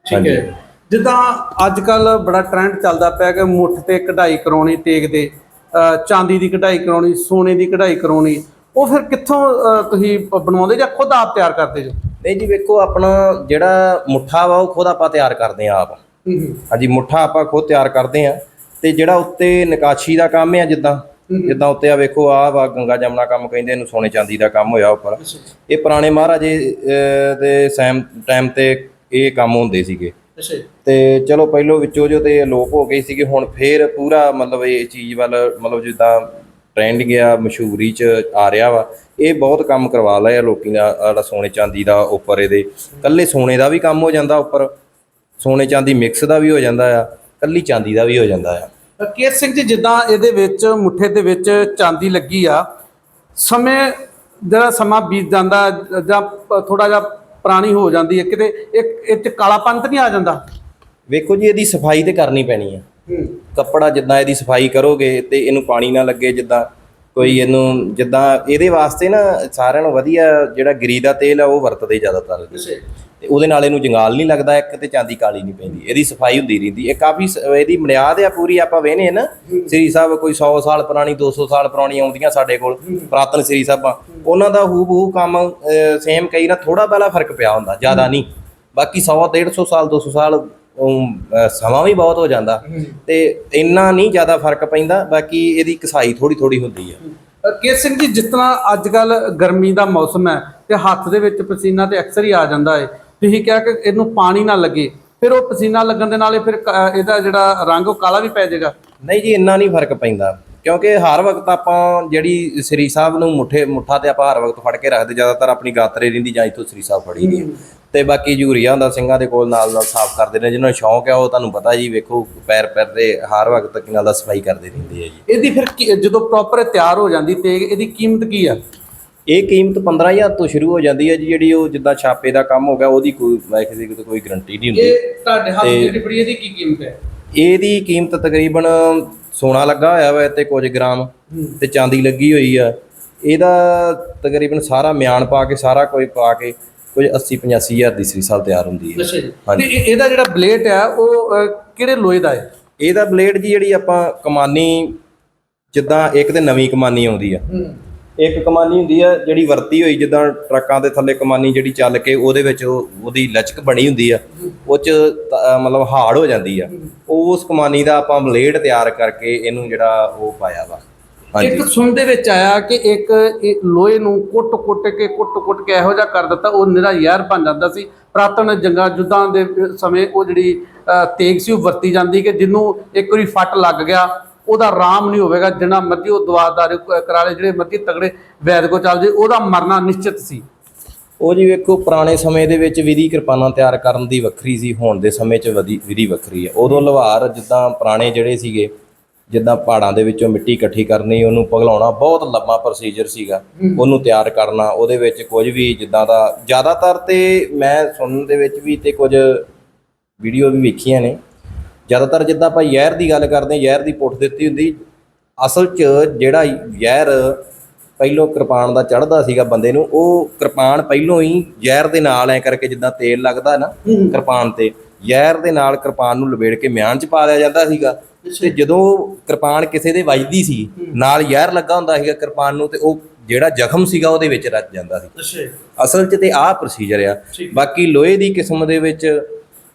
Speaker 2: ਠੀਕ ਹੈ। ਜਿੱਦਾਂ ਅੱਜ ਕੱਲ ਬੜਾ ਟ੍ਰੈਂਡ ਚੱਲਦਾ ਪਿਆ ਕਿ ਮੁੱਠ ਤੇ ਕਢਾਈ ਕਰਾਉਣੀ ਤੇਗ ਦੇ ਚਾਂਦੀ ਦੀ ਕਢਾਈ ਕਰਾਉਣੀ ਸੋਨੇ ਦੀ ਕਢਾਈ ਕਰਾਉਣੀ ਉਹ ਫਿਰ ਕਿੱਥੋਂ ਤੁਸੀਂ ਬਣਵਾਉਂਦੇ ਜਾਂ ਖੁਦ ਆਪ ਤਿਆਰ ਕਰਦੇ ਜੋ?
Speaker 1: ਨਹੀਂ ਜੀ ਵੇਖੋ ਆਪਣਾ ਜਿਹੜਾ ਮੁੱਠਾ ਵਾ ਉਹ ਖੁਦ ਆਪਾਂ ਤਿਆਰ ਕਰਦੇ ਆ ਆਪ। ਹਾਂਜੀ ਮੁੱਠਾ ਆਪਾਂ ਖੁਦ ਤਿਆਰ ਕਰਦੇ ਆ ਤੇ ਜਿਹੜਾ ਉੱਤੇ ਨਕਾਸ਼ੀ ਦਾ ਕੰਮ ਆ ਜਿੱਦਾਂ ਜਿੱਦਾਂ ਉੱਤੇ ਆ ਵੇਖੋ ਆ ਵਾ ਗੰਗਾ ਜਮਨਾ ਕੰਮ ਕਹਿੰਦੇ ਇਹਨੂੰ ਸੋਨੇ ਚਾਂਦੀ ਦਾ ਕੰਮ ਹੋਇਆ ਉੱਪਰ। ਇਹ ਪੁਰਾਣੇ ਮਹਾਰਾਜੇ ਅਹ, ਦੇ ਸੈਮ ਟਾਈਮ ਤੇ ਇਹ ਕੰਮ ਹੁੰਦੇ ਸੀਗੇ।
Speaker 2: ਅੱਛਾ
Speaker 1: ਤੇ ਚਲੋ ਪਹਿਲੋਂ ਵਿੱਚੋਂ ਜੋ ਤੇ ਅਲੋਪ ਹੋ ਗਈ ਸੀਗੇ ਹੁਣ ਫੇਰ ਪੂਰਾ ਮਤਲਬ ਇਹ ਚੀਜ਼ ਵੱਲ ਮਤਲਬ ਜਿੱਦਾਂ ਟ੍ਰੈਂਡਿੰਗ ਆ ਮਸ਼ਹੂਰੀ ਚ ਆ ਰਿਹਾ ਵਾ। ਇਹ ਬਹੁਤ ਕੰਮ ਕਰਵਾ ਲਏ ਆ ਲੋਕੀ ਦਾ ਜਿਹੜਾ ਸੋਨੇ ਚਾਂਦੀ ਦਾ ਉੱਪਰ ਇਹਦੇ। ਕੱਲੇ ਸੋਨੇ ਦਾ ਵੀ ਕੰਮ ਹੋ ਜਾਂਦਾ ਉੱਪਰ। ਸੋਨੇ ਚਾਂਦੀ ਮਿਕਸ ਦਾ ਵੀ ਹੋ ਜਾਂਦਾ ਆ ਕੱਲੀ ਚਾਂਦੀ ਦਾ ਵੀ ਹੋ ਜਾਂਦਾ ਆ।
Speaker 2: ਕੇਤ ਸਿੰਘ ਜੀ ਜਿੱਦਾਂ ਇਹਦੇ ਵਿੱਚ ਮੁੱਠੇ ਦੇ ਵਿੱਚ ਚਾਂਦੀ ਲੱਗੀ ਆ ਸਮੇਂ ਜਿਹੜਾ ਸਮਾਂ ਬੀਤ ਜਾਂਦਾ ਜਾਂ ਥੋੜਾ ਜਿਹਾ ਪੁਰਾਣੀ ਹੋ ਜਾਂਦੀ ਹੈ ਕਿਤੇ ਇੱਕ ਇਹ 'ਚ ਕਾਲਾਪਨ ਨਹੀਂ ਆ ਜਾਂਦਾ?
Speaker 1: ਵੇਖੋ ਜੀ ਇਹਦੀ ਸਫ਼ਾਈ ਤੇ ਕਰਨੀ ਪੈਣੀ ਆ।
Speaker 2: ਹੂੰ
Speaker 1: ਕੱਪੜਾ ਜਿੱਦਾਂ ਇਹਦੀ ਸਫ਼ਾਈ ਕਰੋਗੇ ਤੇ ਇਹਨੂੰ ਪਾਣੀ ਨਾ ਲੱਗੇ ਜਿੱਦਾਂ ਕੋਈ ਇਹਨੂੰ ਜਿੱਦਾਂ ਇਹਦੇ ਵਾਸਤੇ ਨਾ ਸਾਰਿਆਂ ਨੂੰ ਵਧੀਆ ਜਿਹੜਾ ਗਰੀ ਦਾ ਤੇਲ ਆ ਉਹ ਵਰਤਦੇ ਜ਼ਿਆਦਾਤਰ। ਤੇ ਉਹਦੇ ਨਾਲ ਇਹਨੂੰ ਜੰਗਾਲ ਨਹੀਂ ਲੱਗਦਾ ਇੱਕ ਤੇ ਚਾਂਦੀ ਕਾਲੀ ਨਹੀਂ ਪੈਂਦੀ ਇਹਦੀ ਸਫ਼ਾਈ ਹੁੰਦੀ ਰਹਿੰਦੀ। ਇਹ ਕਾਫੀ ਇਹਦੀ ਬੁਨਿਆਦ ਆ ਪੂਰੀ ਆਪਾਂ ਵੇਹਨੇ ਨਾ ਸ੍ਰੀ ਸਾਹਿਬ ਕੋਈ 100 ਸਾਲ ਪੁਰਾਣੀ 200 ਸਾਲ ਪੁਰਾਣੀ ਆਉਂਦੀਆਂ ਸਾਡੇ ਕੋਲ ਪ੍ਰਾਤਨ ਸ੍ਰੀ ਸਾਹਿਬਾਂ। ਉਹਨਾਂ ਦਾ ਹੂ ਬਹੂ ਕੰਮ ਸੇਮ ਕਈ ਨਾ ਥੋੜਾ ਪਹਿਲਾ ਫ਼ਰਕ ਪਿਆ ਹੁੰਦਾ ਜ਼ਿਆਦਾ ਨਹੀਂ। ਬਾਕੀ 100 150 ਸਾਲ 200 ਸਾਲ ਉਮ, ਅਹ, ਸਮਾਂ ਵੀ ਬਹੁਤ ਹੋ ਜਾਂਦਾ ਤੇ ਇੰਨਾ ਨਹੀਂ ਜ਼ਿਆਦਾ ਫ਼ਰਕ ਪੈਂਦਾ ਬਾਕੀ ਇਹਦੀ ਕਸਾਈ ਥੋੜੀ ਥੋੜੀ ਹੁੰਦੀ ਆ।
Speaker 2: ਕੇਤ ਸਿੰਘ ਜੀ ਤਰ੍ਹਾਂ ਅੱਜ ਕੱਲ ਗਰਮੀ ਦਾ ਮੌਸਮ ਹੈ ਤੇ ਹੱਥ ਦੇ ਵਿੱਚ ਪਸੀਨਾ ਤੇ ਅਕਸਰ ਹੀ ਆ ਜਾਂਦਾ ਹੈ ਤੁਸੀਂ ਕਿਹਾ ਕਿ ਇਹਨੂੰ ਪਾਣੀ ਨਾ ਲੱਗੇ ਫਿਰ ਉਹ ਪਸੀਨਾ ਲੱਗਣ ਦੇ ਨਾਲੇ ਫਿਰ ਇਹਦਾ ਜਿਹੜਾ ਰੰਗ ਉਹ ਕਾਲਾ ਵੀ ਪੈ ਜਾਏਗਾ?
Speaker 1: ਨਹੀਂ ਜੀ ਇੰਨਾ ਨਹੀਂ ਫ਼ਰਕ ਪੈਂਦਾ ਕਿਉਂਕਿ ਹਰ ਵਕਤ ਆਪਾਂ ਜਿਹੜੀ ਸ੍ਰੀ ਸਾਹਿਬ ਨੂੰ ਮੁੱਠੇ ਮੁੱਠਾ ਤੇ ਆਪਾਂ ਹਰ ਵਕਤ ਫੜ ਕੇ ਰੱਖਦੇ ਜ਼ਿਆਦਾਤਰ ਆਪਣੀ ਗਾਤਰੇ ਰਹਿੰਦੀ ਜਾਂ ਇੱਥੋਂ ਸ੍ਰੀ ਸਾਹਿਬ ਫੜੀ ਦੀ। ਤੇ ਬਾਕੀ ਜੂਰੀਆ ਹੁੰਦਾ ਸਿੰਘਾਂ ਦੇ ਕੋਲ ਨਾਲ ਨਾਲ ਸਾਫ਼ ਕਰਦੇ ਨੇ ਜਿਹਨਾਂ ਨੂੰ ਸ਼ੌਂਕ ਆ ਉਹ ਤੁਹਾਨੂੰ ਪਤਾ ਜੀ ਵੇਖੋ ਪੈਰ ਪੈਰ ਤੇ ਹਰ ਵਕਤ ਕਿਨਾਂ ਦਾ ਸਫ਼ਾਈ ਕਰਦੇ ਰਹਿੰਦੇ ਆ ਜੀ।
Speaker 2: ਇਹਦੀ ਫਿਰ ਕੀ- ਜਦੋਂ ਪ੍ਰੋਪਰ ਤਿਆਰ ਹੋ ਜਾਂਦੀ ਤੇ ਇਹਦੀ ਕੀਮਤ ਕੀ ਆ?
Speaker 1: ਇਹ ਕੀਮਤ 15000 ਤੋਂ ਸ਼ੁਰੂ ਹੋ ਜਾਂਦੀ ਹੈ ਜੀ ਜਿਹੜੀ ਉਹ ਜਿੱਦਾਂ ਛਾਪੇ ਦਾ ਕੰਮ ਹੋ ਗਿਆ ਉਹਦੀ ਕੋਈ ਕਿਸੇ ਦੀ ਕੋਈ ਗਰੰਟੀ ਨਹੀਂ ਹੁੰਦੀ।
Speaker 2: ਇਹ ਤੁਹਾਡੇ ਹੱਥ
Speaker 1: ਤੇ-
Speaker 2: ਜਿਹੜੀ ਫੜੀ ਇਹਦੀ ਕੀ ਕੀਮਤ ਹੈ?
Speaker 1: ਇਹਦੀ ਕੀਮਤ ਤਕਰੀਬਨ ਸੋਨਾ ਲੱਗਾ ਹੋਇਆ ਵਾ ਤੇ ਕੁਝ ਗ੍ਰਾਮ ਤੇ ਚਾਂਦੀ ਲੱਗੀ ਹੋਈ ਆ। ਇਹਦਾ ਤਕਰੀਬਨ ਸਾਰਾ ਮਿਆਨ ਪਾ ਕੇ ਸਾਰਾ ਕੋਈ ਪਾ ਕੇ ਕੁਝ 80 85000 ਦੀ ਸ੍ਰੀ ਸਾਹਿਬ ਤਿਆਰ ਹੁੰਦੀ ਹੈ।
Speaker 2: ਅੱਛਾ ਜੀ।
Speaker 1: ਹਾਂਜੀ।
Speaker 2: ਤੇ ਇਹ- ਇਹਦਾ ਜਿਹੜਾ ਬਲੇਡ ਹੈ ਉਹ ਅਹ, ਕਿਹੜੇ ਲੋਹੇ ਦਾ ਹੈ?
Speaker 1: ਇਹਦਾ ਬਲੇਡ ਜੀ ਜਿਹੜੀ ਆਪਾਂ ਕਮਾਨੀ ਜਿੱਦਾਂ ਇੱਕ ਤੇ ਨਵੀਂ ਕਮਾਨੀ ਆਉਂਦੀ ਆ। ਇੱਕ ਕਮਾਨੀ ਹੁੰਦੀ ਆ ਜਿਹੜੀ ਵਰਤੀ ਹੋਈ ਜਿੱਦਾਂ ਟਰੱਕਾਂ ਦੇ ਥੱਲੇ ਕਮਾਨੀ ਜਿਹੜੀ ਚੱਲ ਕੇ ਉਹਦੇ ਵਿੱਚ ਉਹ- ਉਹਦੀ ਲਚਕ ਬਣੀ ਹੁੰਦੀ ਆ। ਉਹ ਚ ਤ- ਅਹ ਮਤਲਬ ਹਾਰਡ ਹੋ ਜਾਂਦੀ ਆ। ਉਸ ਕਮਾਨੀ ਦਾ ਆਪਾਂ ਬਲੇਡ ਤਿਆਰ ਕਰਕੇ ਇਹਨੂੰ ਜਿਹੜਾ ਉਹ ਪਾਇਆ ਵਾ।
Speaker 2: ਇੱਕ ਸੁਣ ਦੇ ਵਿੱਚ ਆਇਆ ਕਿ ਇੱਕ ਲੋਹੇ ਨੂੰ ਕੁੱਟ-ਕੁੱਟ ਕੇ ਕੁੱਟ-ਕੁੱਟ ਕੇ ਇਹੋ ਜਿਹਾ ਕਰ ਦਿੱਤਾ ਉਹ ਨਿਰਾ ਯਾਰ ਬਣ ਜਾਂਦਾ ਸੀ। ਪ੍ਰਾਤਨ ਜੰਗਾਂ ਜੁੱਧਾਂ ਦੇ ਸਮੇਂ ਉਹ ਜਿਹੜੀ ਤੇਗ ਸੀ ਉਹ ਵਰਤੀ ਜਾਂਦੀ ਕਿ ਜਿਹਨੂੰ ਇੱਕ ਵਾਰੀ ਫੱਟ ਲੱਗ ਗਿਆ ਉਹਦਾ ਰਾਮ ਨਹੀਂ ਹੋਵੇਗਾ ਜਿੰਨਾ ਮਰਜ਼ੀ ਉਹ ਦਵਾਦਾਰ ਕਰਾਲੇ ਜਿਹੜੇ ਮਰਜ਼ੀ ਤਗੜੇ ਵੈਦ ਕੋ ਚੱਲ ਜੇ ਉਹਦਾ ਮਰਨਾ ਨਿਸ਼ਚਿਤ ਸੀ।
Speaker 1: ਉਹ ਜੀ ਵੇਖੋ ਪੁਰਾਣੇ ਸਮੇਂ ਦੇ ਵਿੱਚ ਵਿਧੀ ਕਿਰਪਾਨਾਂ ਤਿਆਰ ਕਰਨ ਦੀ ਵੱਖਰੀ ਸੀ ਹੁਣ ਦੇ ਸਮੇਂ 'ਚ ਵਧੀ- ਵਿਧੀ ਵੱਖਰੀ ਹੈ। ਉਦੋਂ ਲੁਹਾਰ ਜਿੱਦਾਂ ਪੁਰਾਣੇ ਜਿਹੜੇ ਸੀਗੇ ਜਿੱਦਾਂ ਪਹਾੜਾਂ ਦੇ ਵਿੱਚੋਂ ਮਿੱਟੀ ਇਕੱਠੀ ਕਰਨੀ ਉਹਨੂੰ ਪਿਘਲਾਉਣਾ ਬਹੁਤ ਲੰਮਾ ਪ੍ਰੋਸੀਜਰ ਸੀਗਾ। ਉਹਨੂੰ ਤਿਆਰ ਕਰਨਾ ਉਹਦੇ ਵਿੱਚ ਕੁਝ ਵੀ ਜਿੱਦਾਂ ਦਾ ਜ਼ਿਆਦਾਤਰ ਤੇ ਮੈਂ ਸੁਣਨ ਦੇ ਵਿੱਚ ਵੀ ਤੇ ਕੁਝ ਵੀਡੀਓ ਵੀ ਵੇਖੀਆਂ ਨੇ। ਜ਼ਿਆਦਾਤਰ ਜਿੱਦਾਂ ਆਪਾਂ ਜ਼ਹਿਰ ਦੀ ਗੱਲ ਕਰਦੇ ਹਾਂ ਜ਼ਹਿਰ ਦੀ ਪੁੱਠ ਦਿੱਤੀ ਹੁੰਦੀ। ਅਸਲ 'ਚ ਜਿਹੜਾ ਜ਼ਹਿਰ ਪਹਿਲੋਂ ਕਿਰਪਾਨ ਦਾ ਚੜਦਾ ਸੀਗਾ ਬੰਦੇ ਨੂੰ ਉਹ ਕਿਰਪਾਨ ਪਹਿਲੋਂ ਹੀ ਜ਼ਹਿਰ ਦੇ ਨਾਲ ਐ ਕਰਕੇ ਜਿੱਦਾਂ ਤੇਲ ਲੱਗਦਾ ਨਾ ਕਿਰਪਾਨ ਤੇ। ਜ਼ਹਿਰ ਦੇ ਨਾਲ ਕਿਰਪਾਨ ਨੂੰ ਲਵੇੜ ਕੇ ਮਿਆਨ 'ਚ ਪਾ ਲਿਆ ਜਾਂਦਾ ਸੀਗਾ। ਤੇ ਜਦੋਂ ਕਿਰਪਾਨ ਕਿਸੇ ਦੇ ਵੱਜਦੀ ਸੀ ਨਾਲ ਜ਼ਹਿਰ ਲੱਗਾ ਹੁੰਦਾ ਸੀਗਾ ਕਿਰਪਾਨ ਨੂੰ ਤੇ ਉਹ ਜਿਹੜਾ ਜ਼ਖਮ ਸੀਗਾ ਉਹਦੇ ਵਿੱਚ ਰਚ ਜਾਂਦਾ ਸੀ। ਅਸਲ 'ਚ ਤੇ ਆਹ ਪ੍ਰੋਸੀਜਰ ਆ। ਬਾਕੀ ਲੋਹੇ ਦੀ ਕਿਸਮ ਦੇ ਵਿੱਚ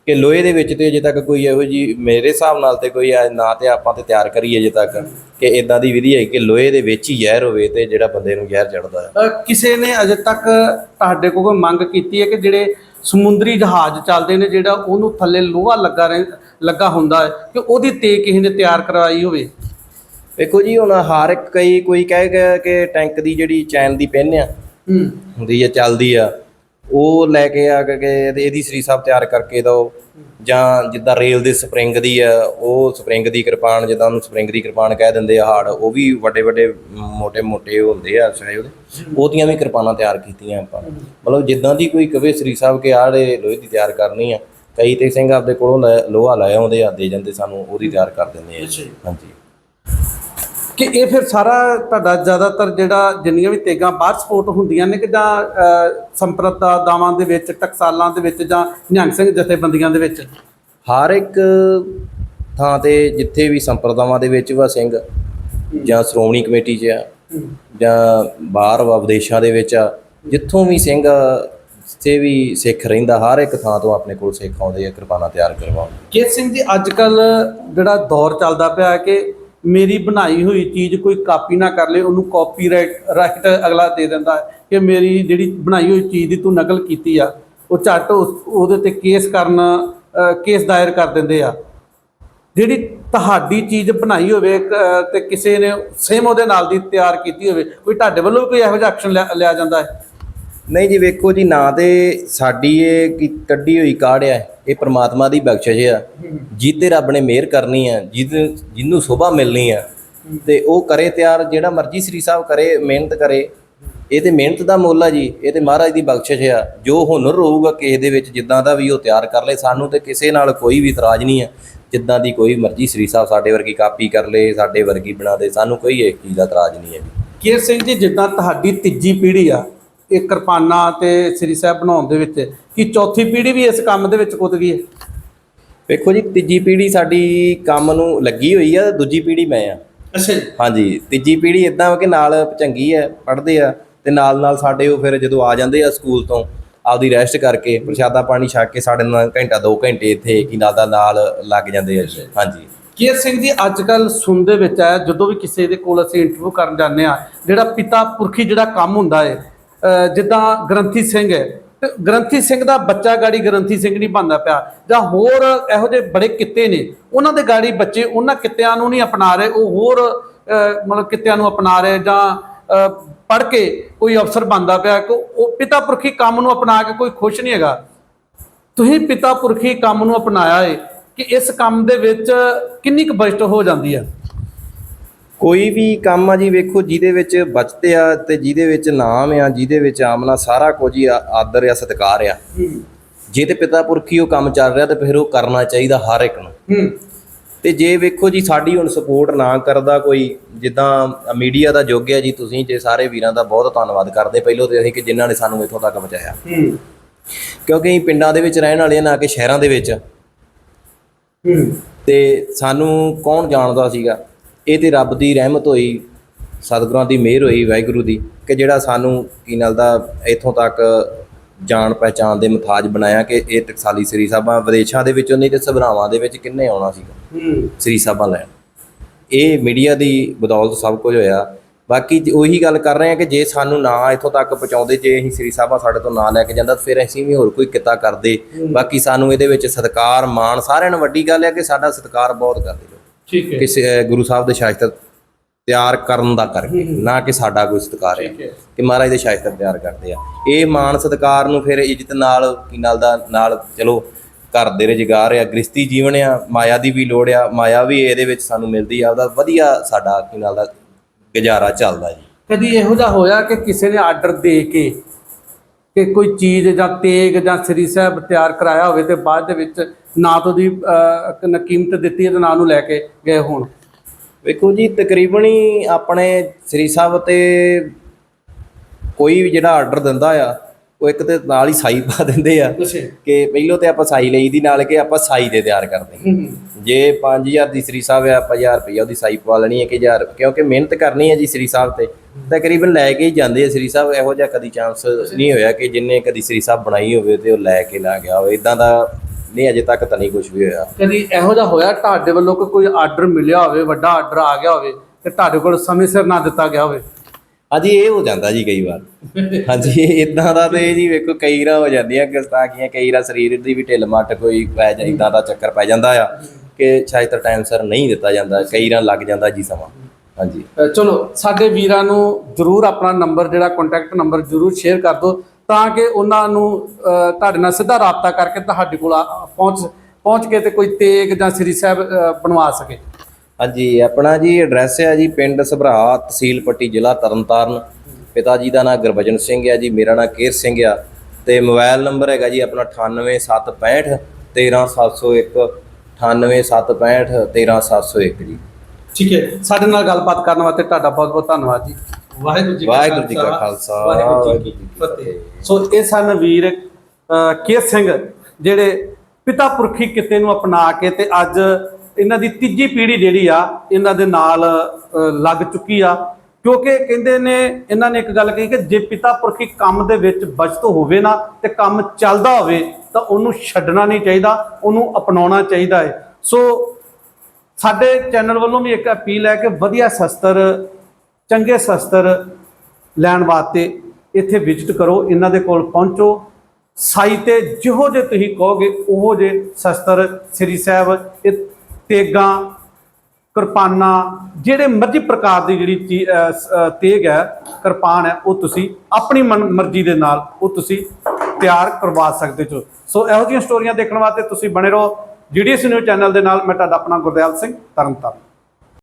Speaker 1: ਕਿ ਲੋਹੇ ਦੇ ਵਿੱਚ ਤੇ ਅਜੇ ਤੱਕ ਕੋਈ ਇਹੋ ਜੀ ਮੇਰੇ ਹਿਸਾਬ ਨਾਲ ਤੇ ਕੋਈ ਆ- ਨਾ ਤੇ ਆਪਾਂ ਤੇ ਤਿਆਰ ਕਰੀਏ ਅਜੇ ਤੱਕ ਕਿ ਇਦਾਂ ਦੀ ਵਿਧੀ ਹੈ ਕਿ ਲੋਹੇ ਦੇ ਵਿੱਚ ਹੀ ਜ਼ਹਿਰ ਹੋਵੇ ਤੇ ਜਿਹੜਾ ਬੰਦੇ ਨੂੰ ਜ਼ਹਿਰ ਚੜਦਾ ਹੈ।
Speaker 2: ਕਿਸੇ ਨੇ ਅਜੇ ਤੱਕ ਤੁਹਾਡੇ ਕੋਲ ਕੋਈ ਮੰਗ ਕੀਤੀ ਹੈ ਕਿ ਜਿਹੜੇ ਸਮੁੰਦਰੀ ਜਹਾਜ਼ ਚੱਲਦੇ ਨੇ ਜਿਹੜਾ ਉਹਨੂੰ ਥੱਲੇ ਲੋਹਾ ਲੱਗਾ ਰਹਿ ਲੱਗਾ ਹੁੰਦਾ ਹੈ ਕਿ ਉਹਦੀ ਤੇ ਕਿਸੇ ਨੇ ਤਿਆਰ ਕਰਵਾਈ ਹੋਵੇ।
Speaker 1: ਵੇਖੋ ਜੀ ਹੁਣ ਹਰ ਇੱਕ ਕਈ ਕੋਈ ਕਹੇਗਾ ਕਿ ਟੈਂਕ ਦੀ ਜਿਹੜੀ ਚੈਨ ਦੀ ਪਿੰਨ ਆ
Speaker 2: ਹੂੰ।
Speaker 1: ਹੁੰਦੀ ਆ ਚੱਲਦੀ ਆ ਉਹ ਲੈ ਕੇ ਆ ਕੇ ਇਹਦੀ ਇਹਦੀ ਸ੍ਰੀ ਸਾਹਿਬ ਤਿਆਰ ਕਰਕੇ ਦਿਓ। ਜਾਂ ਜਿੱਦਾਂ ਰੇਲ ਦੇ ਸਪਰਿੰਗ ਦੀ ਆ ਉਹ ਸਪਰਿੰਗ ਦੀ ਕਿਰਪਾਨ ਜਿੱਦਾਂ ਉਹਨੂੰ ਸਪਰਿੰਗ ਦੀ ਕਿਰਪਾਨ ਕਹਿ ਦਿੰਦੇ ਆ ਹਾਰਡ ਉਹ ਵੀ ਵੱਡੇ ਵੱਡੇ ਮੋਟੇ ਮੋਟੇ ਹੁੰਦੇ ਆ ਸਾਰੇ ਉਹਦੇ ਉਹਦੀਆਂ ਵੀ ਕਿਰਪਾਨਾਂ ਤਿਆਰ ਕੀਤੀਆਂ ਆਪਾਂ। ਮਤਲਬ ਜਿੱਦਾਂ ਦੀ ਕੋਈ ਕਵੇ ਸ੍ਰੀ ਸਾਹਿਬ ਕੇ ਆੜੇ ਲੋਹੇ ਦੀ ਤਿਆਰ ਕਰਨੀ ਆ ਕਈ ਤੇ ਸਿੰਘ ਆਪਦੇ ਕੋਲੋਂ ਲੋਹਾ ਲਾਇਆ ਆਉਂਦੇ ਆ ਦੇ ਜਾਂਦੇ ਸਾਨੂੰ ਉਹਦੀ ਤਿਆਰ ਕਰ ਦਿੰਦੇ ਆ ਹਾਂਜੀ।
Speaker 2: ਕਿ ਇਹ ਫਿਰ ਸਾਰਾ ਤੁਹਾਡਾ ਜ਼ਿਆਦਾਤਰ ਜਿਹੜਾ ਜਿੰਨੀਆਂ ਵੀ ਤੇਗਾਂ ਬਾਹਰ ਸਪੋਰਟ ਹੁੰਦੀਆਂ ਨੇ ਕਿ ਜਾਂ ਅਹ, ਸੰਪਰਦਾਵਾਂ ਦੇ ਵਿੱਚ ਟਕਸਾਲਾਂ ਦੇ ਵਿੱਚ ਜਾਂ ਨਿਹੰਗ ਸਿੰਘ ਜਥੇਬੰਦੀਆਂ ਦੇ ਵਿੱਚ?
Speaker 1: ਹਰ ਇੱਕ ਥਾਂ ਤੇ ਜਿੱਥੇ ਵੀ ਸੰਪਰਦਾਵਾਂ ਦੇ ਵਿੱਚ ਵਾ ਸਿੰਘ ਜਾਂ ਸ਼੍ਰੋਮਣੀ ਕਮੇਟੀ 'ਚ ਆ ਜਾਂ ਬਾਹਰ ਵਾ ਵਿਦੇਸ਼ਾਂ ਦੇ ਵਿੱਚ ਆ ਜਿੱਥੋਂ ਵੀ ਸਿੰਘ ਤੇ ਵੀ ਸਿੱਖ ਰਹਿੰਦਾ ਹਰ ਇੱਕ ਥਾਂ ਤੋਂ ਆਪਣੇ ਕੋਲ ਸਿੱਖ ਆਉਂਦੇ ਆ ਕਿਰਪਾਨਾਂ ਤਿਆਰ ਕਰਵਾਉਣ
Speaker 2: ਕੇਤ ਸਿੰਘ ਜੀ ਅੱਜ ਕੱਲ ਜਿਹੜਾ ਦੌਰ ਚੱਲਦਾ ਪਿਆ ਹੈ ਕਿ ਮੇਰੀ ਬਣਾਈ ਹੋਈ ਚੀਜ਼ ਕੋਈ ਕਾਪੀ ਨਾ ਕਰ ਲੇ, ਉਹਨੂੰ ਕਾਪੀਰਾਈਟ ਰਾਈਟ ਅਗਲਾ ਦੇ ਦਿੰਦਾ ਹੈ ਕਿ ਮੇਰੀ ਜਿਹੜੀ ਬਣਾਈ ਹੋਈ ਚੀਜ਼ ਦੀ ਤੂੰ ਨਕਲ ਕੀਤੀ ਆ, ਉਹ ਝੱਟ ਉਸ- ਉਹਦੇ ਤੇ ਕੇਸ ਕਰਨ ਕੇਸ ਦਾਇਰ ਕਰ ਦਿੰਦੇ ਆ। ਜਿਹੜੀ ਤੁਹਾਡੀ ਚੀਜ਼ ਬਣਾਈ ਹੋਵੇ ਕ- ਤੇ ਕਿਸੇ ਨੇ ਸੇਮ ਉਹਦੇ ਨਾਲ ਦੀ ਤਿਆਰ ਕੀਤੀ ਹੋਵੇ, ਕੋਈ ਤੁਹਾਡੇ ਵੱਲੋਂ ਵੀ ਕੋਈ ਇਹੋ ਜਿਹਾ ਐਕਸ਼ਨ ਲਿਆ ਜਾਂਦਾ ਹੈ?
Speaker 1: ਨਹੀਂ ਜੀ, ਵੇਖੋ ਜੀ, ਨਾ ਤੇ ਸਾਡੀ ਇਹ ਕੱਢੀ ਹੋਈ ਕਾਢ ਹੈ ਇਹ ਪ੍ਰਮਾਤਮਾ ਦੀ ਬਖਸ਼ਿਸ਼ ਆ। ਜਿੱਤੇ ਰੱਬ ਨੇ ਮਿਹਰ ਕਰਨੀ ਆ ਜਿਹਦੇ ਜਿਹਨੂੰ ਸੁਭਾ ਮਿਲਣੀ ਆ, ਤੇ ਉਹ ਕਰੇ ਤਿਆਰ, ਜਿਹੜਾ ਮਰਜ਼ੀ ਸ੍ਰੀ ਸਾਹਿਬ ਕਰੇ, ਮਿਹਨਤ ਕਰੇ। ਇਹ ਤੇ ਮਿਹਨਤ ਦਾ ਮੁੱਲ ਆ ਜੀ, ਇਹ ਤੇ ਮਹਾਰਾਜ ਦੀ ਬਖਸ਼ਿਸ਼ ਆ। ਜੋ ਹੁਨਰ ਹੋਊਗਾ ਕਿਸੇ ਦੇ ਵਿੱਚ, ਜਿੱਦਾਂ ਦਾ ਵੀ ਉਹ ਤਿਆਰ ਕਰ ਲੇ, ਸਾਨੂੰ ਤੇ ਕਿਸੇ ਨਾਲ ਕੋਈ ਵੀ ਇਤਰਾਜ਼ ਨਹੀਂ ਆ। ਜਿੱਦਾਂ ਦੀ ਕੋਈ ਮਰਜ਼ੀ ਸ੍ਰੀ ਸਾਹਿਬ ਸਾਡੇ ਵਰਗੀ ਕਾਪੀ ਕਰ ਲੇ, ਸਾਡੇ ਵਰਗੀ ਬਣਾ ਦੇ, ਸਾਨੂੰ ਕੋਈ ਇਸ ਚੀਜ਼ ਦਾ ਇਤਰਾਜ਼ ਨਹੀਂ ਹੈ ਜੀ।
Speaker 2: ਕੇਰ ਸਿੰਘ ਜੀ, ਜਿੱਦਾਂ ਤੁਹਾਡੀ ਤੀਜੀ ਪੀੜ੍ਹੀ ਆ ਇਹ ਕਿਰਪਾਨਾਂ ਤੇ ਸ੍ਰੀ ਸਾਹਿਬ ਬਣਾਉਣ ਦੇ ਵਿੱਚ ਕੀ ਚੌਥੀ ਪੀੜ੍ਹੀ ਵੀ ਇਸ ਕੰਮ ਦੇ ਵਿੱਚ ਕੁੱਦ ਗਈ ਹੈ?
Speaker 1: ਵੇਖੋ ਜੀ ਤੀਜੀ ਪੀੜ੍ਹੀ ਸਾਡੀ ਕੰਮ ਨੂੰ ਲੱਗੀ ਹੋਈ ਆ ਦੂਜੀ ਪੀੜ੍ਹੀ ਮੈਂ ਆ।
Speaker 2: ਅੱਛਾ ਜੀ।
Speaker 1: ਹਾਂਜੀ ਤੀਜੀ ਪੀੜ੍ਹੀ ਇਦਾਂ ਕਿ ਨਾਲ ਚੰਗੀ ਹੈ ਪੜ੍ਹਦੇ ਆ ਤੇ ਨਾਲ ਨਾਲ ਸਾਡੇ ਉਹ ਫਿਰ ਜਦੋਂ ਆ ਜਾਂਦੇ ਆ ਸਕੂਲ ਤੋਂ ਆਪਦੀ ਰੈਸਟ ਕਰਕੇ ਪ੍ਰਸ਼ਾਦਾ ਪਾਣੀ ਛਕ ਕੇ ਸਾਡੇ ਨਾਲ ਘੰਟਾ 2 ਘੰਟੇ ਇੱਥੇ ਕੀ ਨਾਲ ਦਾ ਨਾਲ ਲੱਗ ਜਾਂਦੇ ਆ। ਜੀ। ਹਾਂਜੀ।
Speaker 2: ਕੇਰ ਸਿੰਘ ਜੀ ਅੱਜ ਕੱਲ ਸੁਣ ਦੇ ਵਿੱਚ ਆਇਆ ਜਦੋਂ ਵੀ ਕਿਸੇ ਦੇ ਕੋਲ ਅਸੀਂ ਇੰਟਰਵਿਊ ਕਰਨ ਜਾਂਦੇ ਆ ਜਿਹੜਾ ਪਿਤਾ ਪੁਰਖੀ ਜਿਹੜਾ ਕੰਮ ਹੁੰਦਾ ਹੈ ਅਹ ਜਿੱਦਾਂ ਗ੍ਰੰਥੀ ਸਿੰਘ ਹੈ, ਤੇ ਗ੍ਰੰਥੀ ਸਿੰਘ ਦਾ ਬੱਚਾ ਗਾੜੀ ਗ੍ਰੰਥੀ ਸਿੰਘ ਨਹੀਂ ਬਣਦਾ ਪਿਆ। ਜਾਂ ਹੋਰ ਇਹੋ ਜਿਹੇ ਬੜੇ ਕਿੱਤੇ ਨੇ, ਉਹਨਾਂ ਦੇ ਗਾੜੀ ਬੱਚੇ ਉਹਨਾਂ ਕਿੱਤਿਆਂ ਨੂੰ ਨਹੀਂ ਅਪਣਾ ਰਹੇ, ਉਹ ਹੋਰ ਮਤਲਬ ਕਿੱਤਿਆਂ ਨੂੰ ਅਪਣਾ ਰਹੇ ਜਾਂ ਪੜ ਕੇ ਕੋਈ ਅਫਸਰ ਬਣਦਾ ਪਿਆ, ਕਿ ਉਹ ਪਿਤਾ ਪੁਰਖੀ ਕੰਮ ਨੂੰ ਅਪਣਾ ਕੇ ਕੋਈ ਖੁਸ਼ ਨਹੀਂ ਹੈਗਾ। ਤੁਸੀਂ ਪਿਤਾ ਪੁਰਖੀ ਕੰਮ ਨੂੰ ਅਪਣਾਇਆ ਏ ਕਿ ਇਸ ਕੰਮ ਦੇ ਵਿੱਚ ਕਿੰਨੀ ਕੁ ਬਜਟ ਹੋ ਜਾਂਦੀ ਹੈ?
Speaker 1: ਕੋਈ ਵੀ ਕੰਮ ਆ ਜੀ ਵੇਖੋ ਜਿਹਦੇ ਵਿੱਚ ਬਚਤ ਆ ਤੇ ਜਿਹਦੇ ਵਿੱਚ ਨਾਮ ਆ ਜਿਹਦੇ ਵਿੱਚ ਆਮਨਾ ਸਾਰਾ ਕੁਝ ਹੀ ਆਦਰ ਆ ਸਤਿਕਾਰ ਆ। ਜੇ ਤੇ ਪਿਤਾ ਪੁਰਖੀ ਉਹ ਕੰਮ ਚੱਲ ਰਿਹਾ ਤੇ ਫਿਰ ਉਹ ਕਰਨਾ ਚਾਹੀਦਾ ਹਰ ਇੱਕ ਨੂੰ। ਤੇ ਜੇ ਵੇਖੋ ਜੀ ਸਾਡੀ ਹੁਣ ਸਪੋਰਟ ਨਾ ਕਰਦਾ ਕੋਈ ਜਿੱਦਾਂ ਮੀਡੀਆ ਦਾ ਯੁੱਗ ਹੈ ਜੀ ਤੁਸੀਂ ਜੇ ਸਾਰੇ ਵੀਰਾਂ ਦਾ ਬਹੁਤ ਧੰਨਵਾਦ ਕਰਦੇ। ਪਹਿਲੋਂ ਤੇ ਅਸੀਂ ਕਿ ਜਿਨ੍ਹਾਂ ਨੇ ਸਾਨੂੰ ਇੱਥੋਂ ਤੱਕ ਪਹੁੰਚਾਇਆ।
Speaker 2: ਹੂੰ।
Speaker 1: ਕਿਉਂਕਿ ਪਿੰਡਾਂ ਦੇ ਵਿੱਚ ਰਹਿਣ ਵਾਲੇ ਆ ਨਾ ਕਿ ਸ਼ਹਿਰਾਂ ਦੇ ਵਿੱਚ।
Speaker 2: ਹੂੰ।
Speaker 1: ਤੇ ਸਾਨੂੰ ਕੌਣ ਜਾਣਦਾ ਸੀਗਾ? ਇਹ ਤੇ ਰੱਬ ਦੀ ਰਹਿਮਤ ਹੋਈ ਸਤਿਗੁਰਾਂ ਦੀ ਮਿਹਰ ਹੋਈ ਵਾਹਿਗੁਰੂ ਦੀ ਕਿ ਜਿਹੜਾ ਸਾਨੂੰ ਕੀ ਨਾਲ ਦਾ ਇੱਥੋਂ ਤੱਕ ਜਾਣ ਪਹਿਚਾਣ ਦੇ ਮੁਤਾਜ ਬਣਾਇਆ ਕਿ ਇਹ ਟਕਸਾਲੀ ਸ੍ਰੀ ਸਾਹਿਬਾਂ ਵਿਦੇਸ਼ਾਂ ਦੇ ਵਿੱਚੋਂ ਨਹੀਂ ਤੇ ਸਭਰਾਵਾਂ ਦੇ ਵਿੱਚ ਕਿੰਨੇ ਆਉਣਾ ਸੀਗਾ।
Speaker 2: ਹੂੰ।
Speaker 1: ਸ੍ਰੀ ਸਾਹਿਬਾਂ ਲੈਣ। ਇਹ ਮੀਡੀਆ ਦੀ ਬਦੌਲਤ ਸਭ ਕੁਝ ਹੋਇਆ। ਬਾਕੀ ਉਹੀ ਗੱਲ ਕਰ ਰਹੇ ਆ ਕਿ ਜੇ ਸਾਨੂੰ ਨਾ ਇੱਥੋਂ ਤੱਕ ਪਹੁੰਚਾਉਂਦੇ ਜੇ ਅਸੀਂ ਸ੍ਰੀ ਸਾਹਿਬਾਂ ਸਾਡੇ ਤੋਂ ਨਾ ਲੈ ਕੇ ਜਾਂਦਾ ਫਿਰ ਅਸੀਂ ਵੀ ਹੋਰ ਕੋਈ ਕਿੱਤਾ ਕਰਦੇ। ਬਾਕੀ ਸਾਨੂੰ ਇਹਦੇ ਵਿੱਚ ਸਤਿਕਾਰ ਮਾਣ ਸਾਰਿਆਂ ਨੂੰ ਵੱਡੀ ਗੱਲ ਹੈ ਕਿ ਸਾਡਾ ਸਤਿਕਾਰ ਬਹੁਤ ਕਰਦੇ।
Speaker 2: ਠੀਕ ਹੈ।
Speaker 1: ਕਿਸੇ ਅਹ, ਗੁਰੂ ਸਾਹਿਬ ਦੇ ਸ਼ਾਸਤਰ ਤਿਆਰ ਕਰਨ ਦਾ ਕਰਕੇ ਨਾ ਕਿ ਸਾਡਾ ਕੋਈ ਸਤਿਕਾਰ ਹੈ।
Speaker 2: ਠੀਕ ਹੈ।
Speaker 1: ਕਿ ਮਹਾਰਾਜ ਦੇ ਸ਼ਾਸਤਰ ਤਿਆਰ ਕਰਦੇ ਆ। ਇਹ ਮਾਣ ਸਤਿਕਾਰ ਨੂੰ ਫਿਰ ਇੱਜ਼ਤ ਨਾਲ ਕੀ ਨਾਲ ਦਾ ਨਾਲ ਚਲੋ ਘਰ ਦੇ ਰੁਜ਼ਗਾਰ ਆ ਗ੍ਰਸਤੀ ਜੀਵਨ ਆ ਮਾਇਆ ਦੀ ਵੀ ਲੋੜ ਆ। ਮਾਇਆ ਵੀ ਇਹਦੇ ਵਿੱਚ ਸਾਨੂੰ ਮਿਲਦੀ ਆ। ਉਹਦਾ ਵਧੀਆ ਸਾਡਾ ਕੀ ਨਾਲ ਦਾ ਗੁਜ਼ਾਰਾ ਚੱਲਦਾ ਜੀ।
Speaker 2: ਕਦੀ ਇਹੋ ਜਿਹਾ ਹੋਇਆ ਕਿ ਕਿਸੇ ਨੇ ਆਰਡਰ ਦੇ ਕੇ ਕਿ ਕੋਈ ਚੀਜ਼ ਜਾਂ ਤੇਗ ਜਾਂ ਸ੍ਰੀ ਸਾਹਿਬ ਤਿਆਰ ਕਰਾਇਆ ਹੋਵੇ ਤੇ ਬਾਅਦ ਦੇ ਵਿੱਚ ਨਾ ਤੋਂ ਦੀ ਕੀਮਤ ਦਿੱਤੀ ਹੈ ਤੇ ਨਾ ਨੂੰ ਲੈ ਕੇ ਗਏ ਹੋਣ।
Speaker 1: ਵੇਖੋ ਜੀ ਤਕਰੀਬਨ ਹੀ ਆਪਣੇ ਸ੍ਰੀ ਸਾਹਿਬ ਤੇ ਕੋਈ ਵੀ ਜਿਹੜਾ ਆਰਡਰ ਦਿੰਦਾ ਆ ਉਹ ਇੱਕ ਤੇ ਨਾਲ ਹੀ ਸਾਈ ਪਾ ਦਿੰਦੇ ਆ ਕਿ ਪਹਿਲੋਂ ਤੇ ਆਪਾਂ ਸਾਈ ਲਈ ਦੀ ਨਾਲ ਕਿ ਆਪਾਂ ਸਾਈ ਦੇ ਤਿਆਰ ਕਰਦੇ ਜੇ 5000 ਦੀ ਸ੍ਰੀ ਸਾਹਿਬ ਆ ਆਪਾਂ 1000 ਰੁਪਈਆ ਉਹਦੀ ਸਾਈ ਪਵਾ ਲੈਣੀ ਹੈ ਕਿ 1000 ਕਿਉਂਕਿ ਮਿਹਨਤ ਕਰਨੀ ਹੈ ਜੀ ਸ੍ਰੀ ਸਾਹਿਬ ਤੇ। ਤਕਰੀਬਨ ਲੈ ਕੇ ਹੀ ਜਾਂਦੇ ਆ ਸ੍ਰੀ ਸਾਹਿਬ ਇਹੋ ਜਿਹਾ ਕਦੀ ਚਾਂਸ ਨਹੀਂ ਹੋਇਆ ਕਿ ਜਿੰਨੇ ਕਦੀ ਸ੍ਰੀ ਸਾਹਿਬ ਬਣਾਈ ਹੋਵੇ ਤੇ ਉਹ ਲੈ ਕੇ ਨਾ ਗਿਆ ਹੋਵੇ। ਇਦਾਂ ਦਾ ਨਹੀਂ ਅਜੇ ਤੱਕ ਤਾਂ ਨਹੀਂ ਕੁਝ ਵੀ ਹੋਇਆ।
Speaker 2: ਕਦੀ ਇਹੋ ਜਿਹਾ ਹੋਇਆ ਤੁਹਾਡੇ ਵੱਲੋਂ ਕੋਈ ਆਰਡਰ ਮਿਲਿਆ ਹੋਵੇ ਵੱਡਾ ਆਰਡਰ ਆ ਗਿਆ ਹੋਵੇ ਤੇ ਤੁਹਾਡੇ ਕੋਲ ਸਮੇਂ ਸਿਰ ਨਾ ਦਿੱਤਾ ਗਿਆ ਹੋਵੇ?
Speaker 1: ਹਾਂਜੀ ਇਹ ਹੋ ਜਾਂਦਾ ਜੀ ਕਈ ਵਾਰ। ਹਾਂਜੀ ਇਦਾਂ ਦਾ ਤੇ ਜੀ ਵੇਖੋ ਕਈ ਰਾਂ ਹੋ ਜਾਂਦੀਆਂ ਗਸਤਾਖੀਆਂ ਕਈ ਰਾਂ ਸਰੀਰ ਦੀ ਵੀ ਢਿੱਲ ਮੱਟ ਕੋਈ ਪੈ ਜਾ ਇਦਾਂ ਦਾ ਚੱਕਰ ਪੈ ਜਾਂਦਾ ਆ ਕਿ ਸ਼ਾਇਦ ਤਾਂ ਟਾਈਮ ਸਿਰ ਨਹੀਂ ਦਿੱਤਾ ਜਾਂਦਾ ਕਈ ਰਾਂ ਲੱਗ ਜਾਂਦਾ ਜੀ ਸਮਾਂ। ਹਾਂਜੀ।
Speaker 2: ਚਲੋ ਸਾਡੇ ਵੀਰਾਂ ਨੂੰ ਜਰੂਰ ਆਪਣਾ ਨੰਬਰ ਜਿਹੜਾ ਕੰਟੈਕਟ ਨੰਬਰ ਜਰੂਰ ਸ਼ੇਅਰ ਕਰ ਦਿਓ। ਤਾਂ ਕਿ ਉਹਨਾਂ ਨੂੰ ਤੁਹਾਡੇ ਨਾਲ ਸਿੱਧਾ ਰਾਬਤਾ ਕਰਕੇ ਤੁਹਾਡੇ ਕੋਲ ਪਹੁੰਚ ਪਹੁੰਚ ਕੇ ਤੇ ਕੋਈ ਤੇਗ ਜਾਂ ਸ੍ਰੀ ਸਾਹਿਬ ਬਣਵਾ ਸਕੇ।
Speaker 1: ਹਾਂਜੀ ਆਪਣਾ ਜੀ ਐਡਰੈਸ ਹੈ ਜੀ ਪਿੰਡ ਸਭਰਾ ਤਹਿਸੀਲ ਪੱਟੀ ਜ਼ਿਲ੍ਹਾ ਤਰਨਤਾਰਨ। ਪਿਤਾ ਜੀ ਦਾ ਨਾਮ ਗੁਰਬਚਨ ਸਿੰਘ ਹੈ ਜੀ ਮੇਰਾ ਨਾਮ ਕੇਰ ਸਿੰਘ ਆ। ਤੇ ਮੋਬਾਈਲ ਨੰਬਰ ਹੈਗਾ ਜੀ ਆਪਣਾ 98765 13701 98765 13701 ਜੀ।
Speaker 2: ਠੀਕ ਹੈ। ਸਾਡੇ ਨਾਲ ਗੱਲਬਾਤ ਕਰਨ ਵਾਸਤੇ ਤੁਹਾਡਾ ਬਹੁਤ ਬਹੁਤ ਧੰਨਵਾਦ ਜੀ। ਵਾਹਿਗੁਰੂ ਜੀ
Speaker 1: ਵਾਹਿਗੁਰੂ ਜੀ ਕਾ ਖਾਲਸਾ,
Speaker 2: ਵਾਹਿਗੁਰੂ ਜੀ ਕੀ ਫਤਿਹ। ਸੋ ਇਹ ਸਨ ਵੀਰ ਕੇਰ ਸਿੰਘ ਜਿਹੜੇ ਪਿਤਾ ਪੁਰਖੀ ਕਿਤੇ ਨੂੰ ਅਪਣਾ ਕੇ ਤੇ ਅੱਜ ਇਹਨਾਂ ਦੀ ਤੀਜੀ ਪੀੜ੍ਹੀ ਜਿਹੜੀ ਆ ਇਹਨਾਂ ਦੇ ਨਾਲ ਲੱਗ ਚੁੱਕੀ ਆ। ਕਿਉਂਕਿ ਕਹਿੰਦੇ ਨੇ ਇਹਨਾਂ ਨੇ ਇੱਕ ਗੱਲ ਕਹੀ ਕਿ ਜੇ ਪਿਤਾ ਪੁਰਖੀ ਕੰਮ ਦੇ ਵਿੱਚ ਬਚਤ ਹੋਵੇ ਨਾ ਤੇ ਕੰਮ ਚੱਲਦਾ ਹੋਵੇ ਤਾਂ ਉਹਨੂੰ ਛੱਡਣਾ ਨਹੀਂ ਚਾਹੀਦਾ ਉਹਨੂੰ ਅਪਣਾਉਣਾ ਚਾਹੀਦਾ ਹੈ। ਸੋ ਸਾਡੇ ਚੈਨਲ ਵੱਲੋਂ ਵੀ ਇੱਕ ਅਪੀਲ ਹੈ ਕਿ ਵਧੀਆ ਸ਼ਸਤਰ ਚੰਗੇ ਸ਼ਸਤਰ ਲੈਣ ਵਾਸਤੇ ਇੱਥੇ ਵਿਜ਼ਿਟ ਕਰੋ, ਇਹਨਾਂ ਦੇ ਕੋਲ ਪਹੁੰਚੋ। ਸਾਈ ਤੇ ਜਿਹੋ ਜੇ ਤੁਸੀਂ ਕਹੋਗੇ, ਉਹੋ ਜੇ ਸ਼ਸਤਰ ਸ੍ਰੀ ਸਾਹਿਬ, ਇਹ ਤੇਗਾਂ, ਕਿਰਪਾਨਾਂ, ਜਿਹੜੇ ਮਰਜ਼ੀ ਪ੍ਰਕਾਰ ਦੀ ਜਿਹੜੀ ਚੀ- ਤੇਗ ਹੈ, ਕਿਰਪਾਨ ਹੈ, ਉਹ ਤੁਸੀਂ ਆਪਣੀ ਮਨ, ਮਰਜ਼ੀ ਦੇ ਨਾਲ ਉਹ ਤੁਸੀਂ ਤਿਆਰ ਕਰਵਾ ਸਕਦੇ ਹੋ। ਸੋ ਇਹੋ ਜਿਹੀਆਂ ਸਟੋਰੀਆਂ ਦੇਖਣ ਵਾਸਤੇ ਤੁਸੀਂ ਬਣੇ ਰਹੋ। ਜੀਡੀਐਸ ਨਿਊਜ਼ ਚੈਨਲ ਦੇ ਨਾਲ ਮੈਂ ਤੁਹਾਡਾ ਆਪਣਾ ਗੁਰਦਿਆਲ ਸਿੰਘ ਤਰਨਤਾਰਨ।